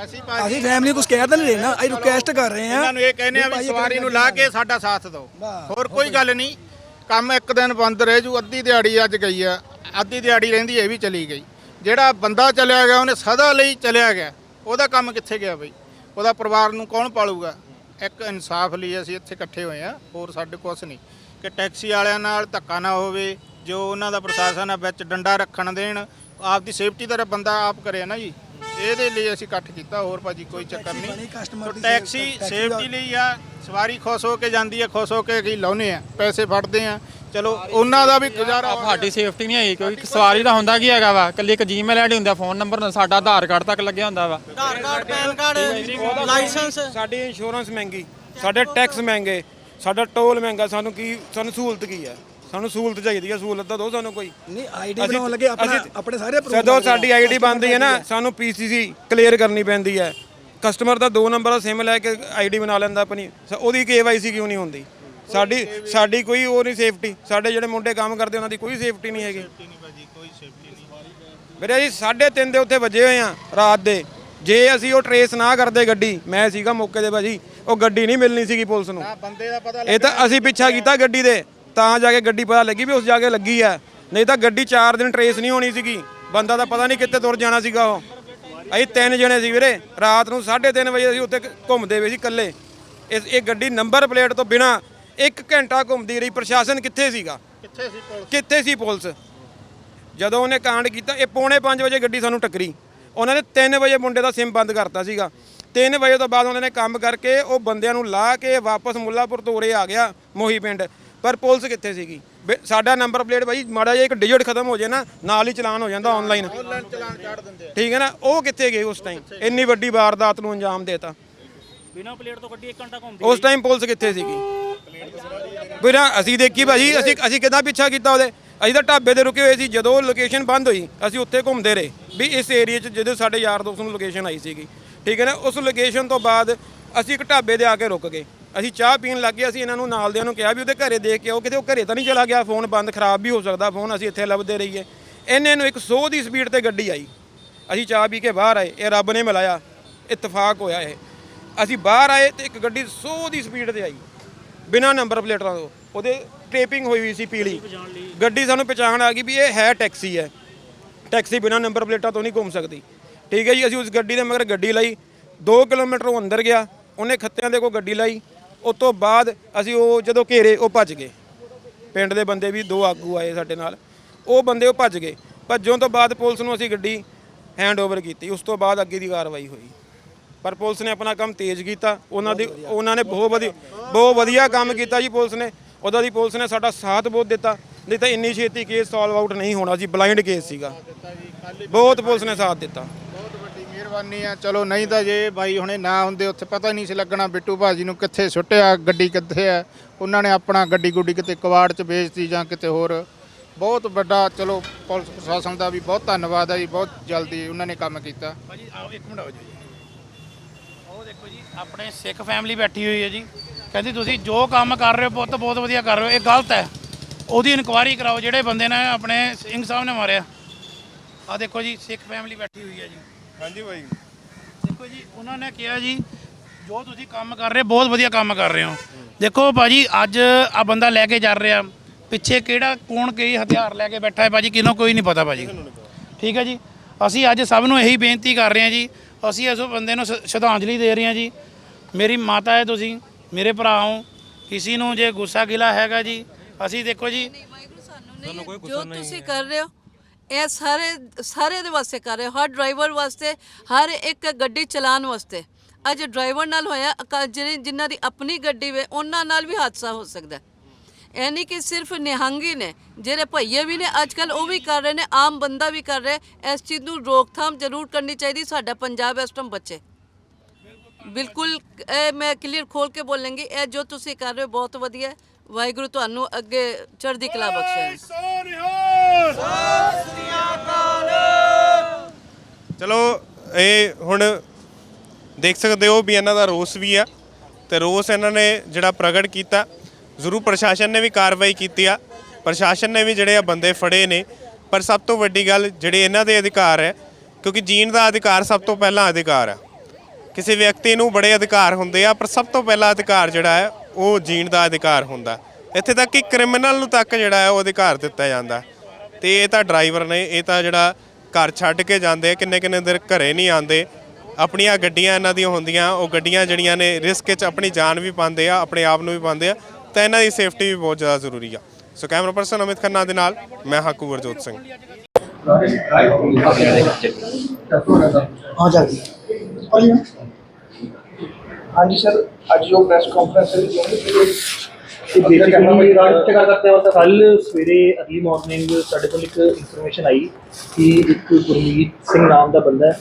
J: ਅਸੀਂ
E: ਅਸੀਂ ਫੈਮਿਲੀ ਕੁਝ ਕਹਿ ਤਾਂ ਨਹੀਂ ਰਹੇ ਨਾ ਅਸੀਂ ਰਿਕੁਐਸਟ ਕਰ ਰਹੇ ਹਾਂ
J: ਇਹਨਾਂ ਨੂੰ ਇਹ ਕਹਿੰਦੇ ਆ ਵੀ ਸਵਾਰੀ ਨੂੰ ਲਾ ਕੇ ਸਾਡਾ ਸਾਥ ਦਿਓ। ਹੋਰ ਕੋਈ ਗੱਲ ਨਹੀਂ। ਕੰਮ ਇੱਕ ਦਿਨ ਬੰਦ ਰਹਿ ਜੂ, ਅੱਧੀ ਦਿਹਾੜੀ ਅੱਜ ਗਈ ਆ, ਅੱਧੀ ਦਿਹਾੜੀ ਰਹਿੰਦੀ ਇਹ ਵੀ ਚਲੀ ਗਈ। ਜਿਹੜਾ ਬੰਦਾ ਚਲਿਆ ਗਿਆ, ਉਹਨੇ ਸਦਾ ਲਈ ਚਲਿਆ ਗਿਆ, ਉਹਦਾ ਕੰਮ ਕਿੱਥੇ ਗਿਆ ਬਈ? ਉਹਦਾ ਪਰਿਵਾਰ ਨੂੰ ਕੌਣ ਪਾਲੂਗਾ? ਇੱਕ ਇਨਸਾਫ ਲਈ ਅਸੀਂ ਇੱਥੇ ਇਕੱਠੇ ਹੋਏ ਆ, ਹੋਰ ਸਾਡੇ ਕੁਛ ਨਹੀਂ। ਕਿ ਟੈਕਸੀ ਵਾਲਿਆਂ ਨਾਲ ਧੱਕਾ ਨਾ ਹੋਵੇ, ਜੋ ਉਹਨਾਂ ਦਾ ਪ੍ਰਸ਼ਾਸਨ ਆ ਵਿੱਚ ਡੰਡਾ ਰੱਖਣ ਦੇਣ ਆਪਦੀ ਸੇਫਟੀ ਦਾ ਬੰਦਾ ਆਪ ਕਰੇ ਨਾ ਜੀ। ਇਹਦੇ ਲਈ ਅਸੀਂ ਇਕੱਠ ਕੀਤਾ ਹੋਰ ਭਾਜੀ ਕੋਈ ਚੱਕਰ ਨਹੀਂ।
E: ਦੀ
J: ਟੈਕਸੀ ਸੇਫਟੀ ਲਈ ਆ ਸਵਾਰੀ ਖੁਸ਼ ਹੋ ਕੇ ਜਾਂਦੀ ਹੈ ਖੁਸ਼ ਹੋ ਕੇ ਕੀ ਲਾਉਨੇ ਆ ਪੈਸੇ ਫੜਦੇ ਆ। ਚਲੋ ਉਹਨਾਂ ਦਾ ਵੀ ਗੁਜ਼ਾਰਾ ਹੋ
K: ਸਾਡੀ ਸੇਫਟੀ ਨਹੀਂ ਹੈਗੀ ਕਿਉਂਕਿ ਸਵਾਰੀ ਦਾ ਹੁੰਦਾ ਕੀ ਹੈਗਾ। ਵਾ? ਕੱਲੀ ਇੱਕ ਜੀਮੇਲ ਆਈਡੀ ਹੁੰਦਾ ਫੋਨ ਨੰਬਰ ਸਾਡਾ ਆਧਾਰ ਕਾਰਡ ਤੱਕ ਲੱਗਿਆ ਹੁੰਦਾ ਵਾ।
I: Aadhaar card PAN card licence.
C: ਸਾਡੀ ਇੰਸ਼ੋਰੈਂਸ ਮਹਿੰਗੀ। ਸਾਡੇ ਟੈਕਸ ਮਹਿੰਗੇ। ਸਾਡਾ ਟੋਲ ਮਹਿੰਗਾ। ਸਾਨੂੰ ਕੀ ਸਾਨੂੰ ਸਹੂਲਤ ਕੀ ਆ? ਸਾਨੂੰ ਸਹੂਲਤ ਚਾਹੀਦੀ ਆ ਸਹੂਲਤ ਤਾਂ ਦਿਓ ਸਾਨੂੰ ਕੋਈ।
E: ਨਹੀਂ ਆਈਡੀ ਬਣਾਉਣ ਲੱਗੇ ਆਪਣਾ ਆਪਣੇ ਸਾਰੇ
C: ਜਦੋਂ। ਸਾਡੀ ਆਈਡੀ ਬਣਦੀ ਹੈ ਨਾ ਸਾਨੂੰ ਪੀਸੀਸੀ ਕਲੀਅਰ ਕਰਨੀ ਪੈਂਦੀ ਹੈ। ਕਸਟਮਰ ਦਾ ਦੋ ਨੰਬਰ ਦਾ ਸਿਮ ਲੈ ਕੇ ਆਈਡੀ ਬਣਾ ਲੈਂਦਾ ਆਪਣੀ। ਉਹਦੀ ਕੇਵਾਈਸੀ ਕਿਉਂ ਨਹੀਂ ਹੁੰਦੀ? ਸਾਡੀ ਸਾਡੀ ਕੋਈ ਉਹ ਨਹੀਂ ਸੇਫਟੀ ਸਾਡੇ ਜਿਹੜੇ ਮੁੰਡੇ ਕੰਮ ਕਰਦੇ ਉਹਨਾਂ ਦੀ ਕੋਈ ਸੇਫਟੀ ਨਹੀਂ ਹੈਗੀ। ਵੀਰੇ ਜੀ 3:30 ਦੇ ਉੱਥੇ ਵੱਜੇ ਹੋਏ ਆ ਰਾਤ ਦੇ। ਜੇ ਅਸੀਂ ਉਹ ਟਰੇਸ ਨਾ ਕਰਦੇ ਗੱਡੀ ਮੈਂ ਸੀਗਾ ਮੌਕੇ ਤੇ ਭਾਜੀ ਉਹ ਗੱਡੀ ਨਹੀਂ ਮਿਲਣੀ ਸੀਗੀ ਪੁਲਿਸ ਨੂੰ।
J: ਦਾ
C: ਇਹ ਤਾਂ ਅਸੀਂ ਪਿੱਛਾ ਕੀਤਾ ਗੱਡੀ ਦੇ। ਤਾਂ ਜਾ ਕੇ ਗੱਡੀ ਪਤਾ ਲੱਗੀ ਵੀ ਉਸ ਜਾ ਕੇ ਲੱਗੀ ਆ। ਨਹੀਂ ਤਾਂ ਗੱਡੀ 4 ਦਿਨ ਟਰੇਸ ਨਹੀਂ ਹੋਣੀ ਸੀਗੀ। ਬੰਦਾ ਤਾਂ ਪਤਾ ਨਹੀਂ ਕਿੱਥੇ ਤੁਰ ਜਾਣਾ ਸੀਗਾ ਉਹ। ਅਸੀਂ ਤਿੰਨ ਜਣੇ ਸੀ ਵੀਰੇ। ਰਾਤ ਨੂੰ 3:30 ਵਜੇ ਅਸੀਂ ਉੱਥੇ ਘੁੰਮਦੇ ਵੇ ਸੀ ਇਕੱਲੇ। ਇਸ ਇਹ ਗੱਡੀ ਨੰਬਰ ਪਲੇਟ ਤੋਂ ਬਿਨਾ 1 ਘੰਟਾ ਘੁੰਮਦੀ ਰਹੀ। ਪ੍ਰਸ਼ਾਸਨ ਕਿੱਥੇ ਸੀਗਾ?
J: ਕਿੱਥੇ ਸੀ ਪੁਲਿਸ?
C: ਕਿੱਥੇ ਸੀ ਪੁਲਿਸ? ਜਦੋਂ ਉਹਨੇ ਕਾਂਡ ਕੀਤਾ ਇਹ ਪੌਣੇ 5 ਵਜੇ ਗੱਡੀ ਸਾਨੂੰ ਟੱਕਰੀ। ਉਹਨਾਂ ਨੇ 3 ਵਜੇ ਮੁੰਡੇ ਦਾ ਸਿਮ ਬੰਦ ਕਰਤਾ ਸੀਗਾ। 3 ਵਜੇ ਤੋਂ ਬਾਅਦ ਉਹਨਾਂ ਨੇ ਕੰਮ ਕਰਕੇ ਉਹ ਬੰਦਿਆਂ ਨੂੰ ਲਾ ਕੇ ਵਾਪਸ ਮੁੱਲਾਪੁਰ ਤੋਰੇ ਆ ਗਿਆ ਮੋਹੀ ਪਿੰਡ। ਪਰ ਪੁਲਿਸ ਕਿੱਥੇ ਸੀਗੀ? ਬੇ- ਸਾਡਾ ਨੰਬਰ ਪਲੇਟ ਭਾਈ ਮਾੜਾ ਜਿਹਾ ਇੱਕ ਡਿਜਿਟ ਖਤਮ ਹੋ ਜੇ ਨਾ ਨਾਲ ਹੀ ਚਲਾਨ ਹੋ ਜਾਂਦਾ ਆਨਲਾਈਨ
J: ਚਲਾਨ ਕੱਢ ਦਿੰਦੇ ਆ।
C: ਠੀਕ ਹੈ ਨਾ? ਉਹ ਕਿੱਥੇ ਗਏ ਉਸ ਟਾਈਮ ਇੰਨੀ ਵੱਡੀ ਵਾਰਦਾਤ ਨੂੰ ਅੰਜਾਮ ਦੇਤਾ।
H: ਬਿਨਾ ਪਲੇਟ ਤੋਂ ਗੱਡੀ 1 ਘੰਟਾ ਘੁੰਮਦੀ
C: ਉਸ ਟਾਈਮ ਪੁਲਿਸ ਕਿੱਥੇ ਸੀਗੀ? ਵੀਰਾਂ ਅਸੀਂ ਦੇਖੀ ਭਾਜੀ ਅਸੀਂ ਅਸੀਂ ਕਿਦਾਂ ਪਿੱਛਾ ਕੀਤਾ ਉਹਦੇ? ਅਸੀਂ ਤਾਂ ਢਾਬੇ ਤੇ ਰੁਕੇ ਹੋਏ ਸੀ ਜਦੋਂ ਲੋਕੇਸ਼ਨ ਬੰਦ ਹੋਈ ਅਸੀਂ ਉੱਥੇ ਘੁੰਮਦੇ ਰਹੇ। ਵੀ ਇਸ ਏਰੀਆ 'ਚ ਜਦੋਂ ਸਾਡੇ ਯਾਰ ਦੋਸਤ ਨੂੰ ਲੋਕੇਸ਼ਨ ਆਈ ਸੀਗੀ। ਠੀਕ ਹੈ ਨਾ? ਉਸ ਲੋਕੇਸ਼ਨ ਤੋਂ ਬਾਅਦ ਅਸੀਂ ਇੱਕ ਢਾਬੇ ਤੇ ਆ ਕੇ ਰੁਕ ਗਏ। ਅਸੀਂ ਚਾਹ ਪੀਣ ਲੱਗ ਗਏ, ਅਸੀਂ ਇਹਨਾਂ ਨੂੰ ਨਾਲ ਦਿਆਂ ਨੂੰ ਕਿਹਾ ਵੀ ਉਹਦੇ ਘਰੇ ਦੇਖ ਕੇ ਆਓ, ਕਿਤੇ ਉਹ ਘਰੇ ਤਾਂ ਨਹੀਂ ਚਲਾ ਗਿਆ, ਫੋਨ ਬੰਦ ਖਰਾਬ ਵੀ ਹੋ ਸਕਦਾ, ਫੋਨ ਅਸੀਂ ਇੱਥੇ ਲੱਭਦੇ ਰਹੀਏ। ਇਹਨੇ ਨੂੰ 100 ਦੀ ਸਪੀਡ ਤੇ ਗੱਡੀ ਆਈ। ਅਸੀਂ ਚਾਹ ਪੀ ਕੇ ਬਾਹਰ ਆਏ, ਇਹ ਰੱਬ ਨੇ ਮਿਲਾਇਆ, ਇਤਫਾਕ ਹੋਇਆ ਇਹ। ਅਸੀਂ ਬਾਹਰ ਆਏ ਤੇ ਇੱਕ ਗੱਡੀ 100 ਦੀ ਸਪੀਡ ਤੇ ਆਈ, ਬਿਨਾਂ ਨੰਬਰ ਪਲੇਟਾਂ ਤੋਂ। ਉਹਦੇ ਟੇਪਿੰਗ ਹੋਈ ਹੋਈ ਸੀ ਪੀਲੀ। ਗੱਡੀ ਸਾਨੂੰ ਪਛਾਣ ਆ ਗਈ ਵੀ ਇਹ ਹੈ ਟੈਕਸੀ ਹੈ। ਟੈਕਸੀ ਬਿਨਾਂ ਨੰਬਰ ਪਲੇਟਾਂ ਤੋਂ ਨਹੀਂ ਘੁੰਮ ਸਕਦੀ। ਠੀਕ ਹੈ ਜੀ, ਅਸੀਂ ਉਸ ਗੱਡੀ ਦੇ ਮਗਰ ਗੱਡੀ ਲਈ। 2 ਕਿਲੋਮੀਟਰ ਉਹ ਅੰਦਰ ਗਿਆ, ਉਹਨੇ ਖੱਤਿਆਂ ਦੇ ਕੋਲ ਗੱਡੀ ਲਈ। ਉਸ ਤੋਂ ਬਾਅਦ ਅਸੀਂ ਉਹ ਜਦੋਂ ਘੇਰੇ, ਉਹ ਭੱਜ ਗਏ। ਪਿੰਡ ਦੇ ਬੰਦੇ ਵੀ ਦੋ ਆਗੂ ਆਏ ਸਾਡੇ ਨਾਲ। ਉਹ ਬੰਦੇ ਉਹ ਭੱਜ ਗਏ। ਭੱਜੋਂ ਤੋਂ ਬਾਅਦ ਪੁਲਿਸ ਨੂੰ ਅਸੀਂ ਗੱਡੀ ਹੈਂਡ ਓਵਰ ਕੀਤੀ। ਉਸ ਤੋਂ ਬਾਅਦ ਅੱਗੇ ਦੀ ਕਾਰਵਾਈ ਹੋਈ। ਪਰ ਪੁਲਿਸ ਨੇ ਆਪਣਾ ਕੰਮ ਤੇਜ਼ ਕੀਤਾ। ਉਹਨਾਂ ਦੀ, ਉਹਨਾਂ ਨੇ ਬਹੁਤ ਵਧੀਆ ਬਹੁਤ ਵਧੀਆ ਕੰਮ ਕੀਤਾ ਜੀ ਪੁਲਿਸ ਨੇ। ਉਹਦਾ ਦੀ ਪੁਲਿਸ ਨੇ ਸਾਡਾ ਸਾਥ ਬਹੁਤ ਦਿੱਤਾ। ਨਹੀਂ ਤਾਂ ਇੰਨੀ ਛੇਤੀ ਕੇਸ ਸੋਲਵ ਆਊਟ ਨਹੀਂ ਹੋਣਾ ਸੀ। ਬਲਾਈਂਡ ਕੇਸ ਸੀਗਾ। ਬਹੁਤ ਪੁਲਿਸ ਨੇ ਸਾਥ ਦਿੱਤਾ।
J: ਮਿਹਰਬਾਨੀ ਆ, ਚਲੋ ਨਹੀਂ ਤਾਂ ਜੇ ਬਾਈ ਹੁਣੇ ਨਾ ਹੁੰਦੇ, ਉੱਥੇ ਪਤਾ ਨਹੀਂ ਸੀ ਲੱਗਣਾ ਬਿੱਟੂ ਭਾਜੀ ਨੂੰ ਕਿੱਥੇ ਸੁੱਟਿਆ, ਗੱਡੀ ਕਿੱਥੇ ਆ। ਉਹਨਾਂ ਨੇ ਆਪਣਾ ਗੱਡੀ ਗੁੱਡੀ ਕਿਤੇ ਕਵਾੜ 'ਚ ਵੇਚਤੀ ਜਾਂ ਕਿਤੇ ਹੋਰ। ਬਹੁਤ ਵੱਡਾ, ਚਲੋ ਪੁਲਿਸ ਪ੍ਰਸ਼ਾਸਨ ਦਾ ਵੀ ਬਹੁਤ ਧੰਨਵਾਦ ਹੈ ਜੀ, ਬਹੁਤ ਜਲਦੀ ਉਹਨਾਂ ਨੇ ਕੰਮ ਕੀਤਾ।
A: ਭਾਜੀ, ਆਓ ਇੱਕ ਮਿੰਟ ਆਓ ਜੀ। ਉਹ ਦੇਖੋ ਜੀ, ਆਪਣੇ ਸਿੱਖ ਫੈਮਿਲੀ ਬੈਠੀ ਹੋਈ ਹੈ ਜੀ। ਕਹਿੰਦੀ, ਤੁਸੀਂ ਜੋ ਕੰਮ ਕਰ ਰਹੇ ਹੋ ਪੁੱਤ ਬਹੁਤ ਵਧੀਆ ਕਰ ਰਹੇ ਹੋ, ਇਹ ਗਲਤ ਹੈ। ਉਹਦੀ ਇਨਕੁਆਇਰੀ ਕਰਾਓ, ਜਿਹੜੇ ਬੰਦੇ ਨੇ ਆਪਣੇ ਸਿੰਘ ਸਾਹਿਬ ਨੇ ਮਾਰਿਆ। ਆ ਦੇਖੋ ਜੀ, ਸਿੱਖ ਫੈਮਿਲੀ ਬੈਠੀ ਹੋਈ ਹੈ ਜੀ।
B: ਹਾਂਜੀ ਭਾਈ
A: ਦੇਖੋ ਜੀ ਉਹਨਾਂ ਨੇ ਕਿਹਾ ਜੀ ਜੋ ਤੁਸੀਂ ਕੰਮ ਕਰ ਰਹੇ ਬਹੁਤ ਵਧੀਆ ਕੰਮ ਕਰ ਰਹੇ ਹੋ। ਦੇਖੋ ਭਾਜੀ ਅੱਜ ਆ ਬੰਦਾ ਲੈ ਕੇ ਜਾ ਰਿਹਾ। ਪਿੱਛੇ ਕਿਹੜਾ ਕੌਣ ਕਈ ਹਥਿਆਰ ਲੈ ਕੇ ਬੈਠਾ ਹੈ ਭਾਜੀ ਕਿਨੂੰ ਕੋਈ ਨਹੀਂ ਪਤਾ ਭਾਜੀ। ਠੀਕ ਹੈ ਜੀ? ਅਸੀਂ ਅੱਜ ਸਭ ਨੂੰ ਇਹੀ ਬੇਨਤੀ ਕਰ ਰਹੇ ਹਾਂ ਜੀ ਅਸੀਂ ਇਸ ਬੰਦੇ ਨੂੰ ਸ਼- ਸ਼ਰਧਾਂਜਲੀ ਦੇ ਰਹੇ ਹਾਂ ਜੀ। ਮੇਰੀ ਮਾਤਾ ਹੈ ਤੁਸੀਂ ਮੇਰੇ ਭਰਾ ਹੋ ਕਿਸੇ ਨੂੰ ਜੇ ਗੁੱਸਾ ਗਿਲਾ ਹੈਗਾ ਜੀ ਅਸੀਂ ਦੇਖੋ ਜੀ।
D: ਵਾਹਿਗੁਰੂ ਸਾਨੂੰ ਨਹੀਂ ਜੋ ਤੁਸੀਂ ਕਰ ਰਹੇ ਹੋ ਇਹ ਸਾਰੇ ਸਾਰੇ ਦੇ ਵਾਸਤੇ ਕਰ ਰਹੇ ਹੋ, ਹਰ ਡਰਾਈਵਰ ਵਾਸਤੇ, ਹਰ ਇੱਕ ਗੱਡੀ ਚਲਾਉਣ ਵਾਸਤੇ। ਅੱਜ ਡਰਾਈਵਰ ਨਾਲ ਹੋਇਆ ਕ- ਜਿਹੜੇ, ਜਿਨ੍ਹਾਂ ਦੀ ਆਪਣੀ ਗੱਡੀ ਵੇ, ਉਹਨਾਂ ਨਾਲ ਵੀ ਹਾਦਸਾ ਹੋ ਸਕਦਾ ਇਹ ਨਹੀਂ ਕਿ ਸਿਰਫ ਨਿਹੰਗੀ ਨੇ, ਜਿਹੜੇ ਭਈਏ ਵੀ ਨੇ ਅੱਜ ਕੱਲ ਉਹ ਵੀ ਕਰ ਰਹੇ ਨੇ, ਆਮ ਬੰਦਾ ਵੀ ਕਰ ਰਿਹਾ ਇਸ ਚੀਜ਼ ਨੂੰ ਰੋਕਥਾਮ ਜ਼ਰੂਰ ਕਰਨੀ ਚਾਹੀਦੀ, ਸਾਡਾ ਪੰਜਾਬ ਇਸ ਟਾਈਮ ਬਚੇ। ਬਿਲਕੁਲ, ਇਹ ਮੈਂ ਕਲੀਅਰ ਖੋਲ ਕੇ ਬੋਲਾਂਗੀ, ਇਹ ਜੋ ਤੁਸੀਂ ਕਰ ਰਹੇ ਹੋ, ਬਹੁਤ ਵਧੀਆ ਵਾਹਿਗੁਰੂ ਤੁਹਾਨੂੰ ਅੱਗੇ ਚੜ੍ਹਦੀ ਕਲਾ ਬਖਸ਼ੇ।
B: ਚਲੋ, ਇਹ ਹੁਣ ਦੇਖ ਸਕਦੇ ਹੋ ਵੀ ਇਹਨਾਂ ਦਾ ਰੋਸ ਵੀ ਆ ਤੇ ਰੋਸ ਇਹਨਾਂ ਨੇ ਜਿਹੜਾ ਪ੍ਰਗਟ ਕੀਤਾ, ਜ਼ਰੂਰ ਪ੍ਰਸ਼ਾਸਨ ਨੇ ਵੀ ਕਾਰਵਾਈ ਕੀਤੀ ਆ। ਪ੍ਰਸ਼ਾਸਨ ਨੇ ਵੀ ਜਿਹੜੇ ਆ ਬੰਦੇ ਫੜੇ ਨੇ, ਪਰ ਸਭ ਤੋਂ ਵੱਡੀ ਗੱਲ ਜਿਹੜੇ ਇਹਨਾਂ ਦੇ ਅਧਿਕਾਰ ਹੈ, ਕਿਉਂਕਿ ਜੀਣ ਦਾ ਅਧਿਕਾਰ ਸਭ ਤੋਂ ਪਹਿਲਾਂ ਅਧਿਕਾਰ ਆ। ਕਿਸੇ ਵਿਅਕਤੀ ਨੂੰ ਬੜੇ ਅਧਿਕਾਰ ਹੁੰਦੇ ਆ, ਪਰ ਸਭ ਤੋਂ ਪਹਿਲਾ ਅਧਿਕਾਰ ਜਿਹੜਾ ਹੈ, ਉਹ ਜੀਣ ਦਾ ਅਧਿਕਾਰ ਹੁੰਦਾ। ਇੱਥੇ ਤੱਕ ਕਿ ਕ੍ਰਿਮੀਨਲ ਨੂੰ ਤੱਕ ਜਿਹੜਾ ਹੈ ਉਹ ਅਧਿਕਾਰ ਦਿੱਤਾ ਜਾਂਦਾ। ਤੇ ਇਹ ਤਾਂ ਡਰਾਈਵਰ ਨੇ ਇਹ ਤਾਂ ਜਿਹੜਾ ਘਰ ਛੱਡ ਕੇ ਜਾਂਦੇ ਕਿੰਨੇ ਕਿੰਨੇ ਦਿਨ ਘਰੇ ਨਹੀਂ ਆਉਂਦੇ। ਆਪਣੀਆਂ ਗੱਡੀਆਂ ਇਹਨਾਂ ਦੀਆਂ ਹੁੰਦੀਆਂ ਉਹ ਗੱਡੀਆਂ ਜਿਹੜੀਆਂ ਨੇ ਰਿਸਕ 'ਚ ਆਪਣੀ ਜਾਨ ਵੀ ਪਾਉਂਦੇ ਆ ਆਪਣੇ ਆਪ ਨੂੰ ਵੀ ਪਾਉਂਦੇ ਆ ਤਾਂ ਇਹਨਾਂ ਦੀ ਸੇਫਟੀ ਵੀ ਬਹੁਤ ਜ਼ਿਆਦਾ ਜ਼ਰੂਰੀ ਆ। So camera person Amit Khanna ਦੇ ਨਾਲ ਮੈਂ ਹਾਂ ਕੁਵਰਜੋਤ ਸਿੰਘ।
E: ਹਾਂ
L: ਹਾਂਜੀ ਸਰ। ਅੱਜ ਜੋ ਪ੍ਰੈਸ ਕਾਨਫਰੰਸ ਹੈ ਜੋ
M: ਤੇ ਬੇਸਿਕਲੀ ਕੱਲ ਸਵੇਰੇ ਅਰਲੀ ਮਾਰਨਿੰਗ ਸਾਡੇ ਕੋਲ ਇੱਕ ਇਨਫੋਰਮੇਸ਼ਨ ਆਈ ਕਿ ਇੱਕ ਗੁਰਮੀਤ ਸਿੰਘ ਨਾਮ ਦਾ ਬੰਦਾ ਹੈ,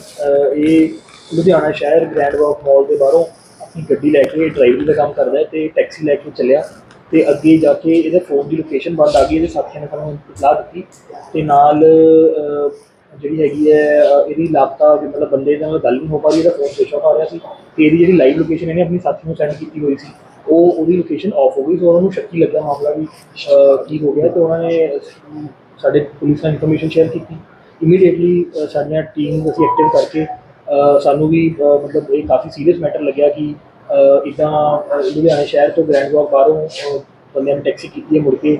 M: ਇਹ ਲੁਧਿਆਣਾ ਸ਼ਹਿਰ ਗ੍ਰੈਂਡ ਵਾਕ ਮਾਲ ਦੇ ਬਾਹਰੋਂ ਆਪਣੀ ਗੱਡੀ ਲੈ ਕੇ ਡਰਾਈਵਰੀ ਦਾ ਕੰਮ ਕਰਦਾ ਹੈ ਤੇ ਟੈਕਸੀ ਲੈ ਕੇ ਚੱਲਿਆ। ਤੇ ਅੱਗੇ ਜਾ ਕੇ ਇਹਦੇ ਫੋਨ ਦੀ ਲੋਕੇਸ਼ਨ ਬੰਦ ਆ ਗਈ ਇਹਦੇ ਸਾਥੀਆਂ ਨੇ ਸਾਨੂੰ ਇਤਲਾਹ ਦਿੱਤੀ। ਤੇ ਨਾਲ ਜਿਹੜੀ ਹੈਗੀ ਹੈ ਇਹਦੀ ਲਾਪਤਾ ਵੀ ਮਤਲਬ ਬੰਦੇ ਨਾਲ ਗੱਲ ਨਹੀਂ ਹੋ ਪਾ ਰਹੀ ਇਹਦਾ ਫੋਨ ਆਫ ਆ ਰਿਹਾ ਸੀ। ਤੇ ਇਹਦੀ ਜਿਹੜੀ ਲਾਈਵ ਲੋਕੇਸ਼ਨ ਇਹਨੇ ਆਪਣੀ ਸਾਥੀ ਨੂੰ ਸੈਂਡ ਕੀਤੀ ਹੋਈ ਸੀ। ਉਹ ਉਹਦੀ ਲੋਕੇਸ਼ਨ ਆਫ ਹੋ ਗਈ ਸੋ ਉਹਨਾਂ ਨੂੰ ਸ਼ੱਕੀ ਲੱਗਾ ਮਾਮਲਾ ਵੀ ਅਹ, ਕੀ ਹੋ ਗਿਆ ਤੇ ਉਹਨਾਂ ਨੇ ਸਾਡੇ ਪੁਲਿਸ ਨਾਲ ਇਨਫੋਰਮੇਸ਼ਨ ਸ਼ੇਅਰ ਕੀਤੀ। ਇਮੀਡੀਏਟਲੀ ਸਾਡੀਆਂ ਟੀਮ ਅਸੀਂ ਐਕਟਿਵ ਕਰਕੇ ਅਹ, ਸਾਨੂੰ ਵੀ ਅਹ, ਮਤਲਬ ਇਹ ਕਾਫੀ ਸੀਰੀਅਸ ਮੈਟਰ ਲੱਗਿਆ ਕਿ ਇਦਾਂ ਲੁਧਿਆਣਾ ਸ਼ਹਿਰ ਤੋਂ ਗ੍ਰੈਂਡ ਵਾਕ ਬਾਹਰੋਂ ਅਹ, ਬੰਦਿਆਂ ਨੇ ਟੈਕਸੀ ਕੀਤੀ ਹੈ ਮੁੜ ਕੇ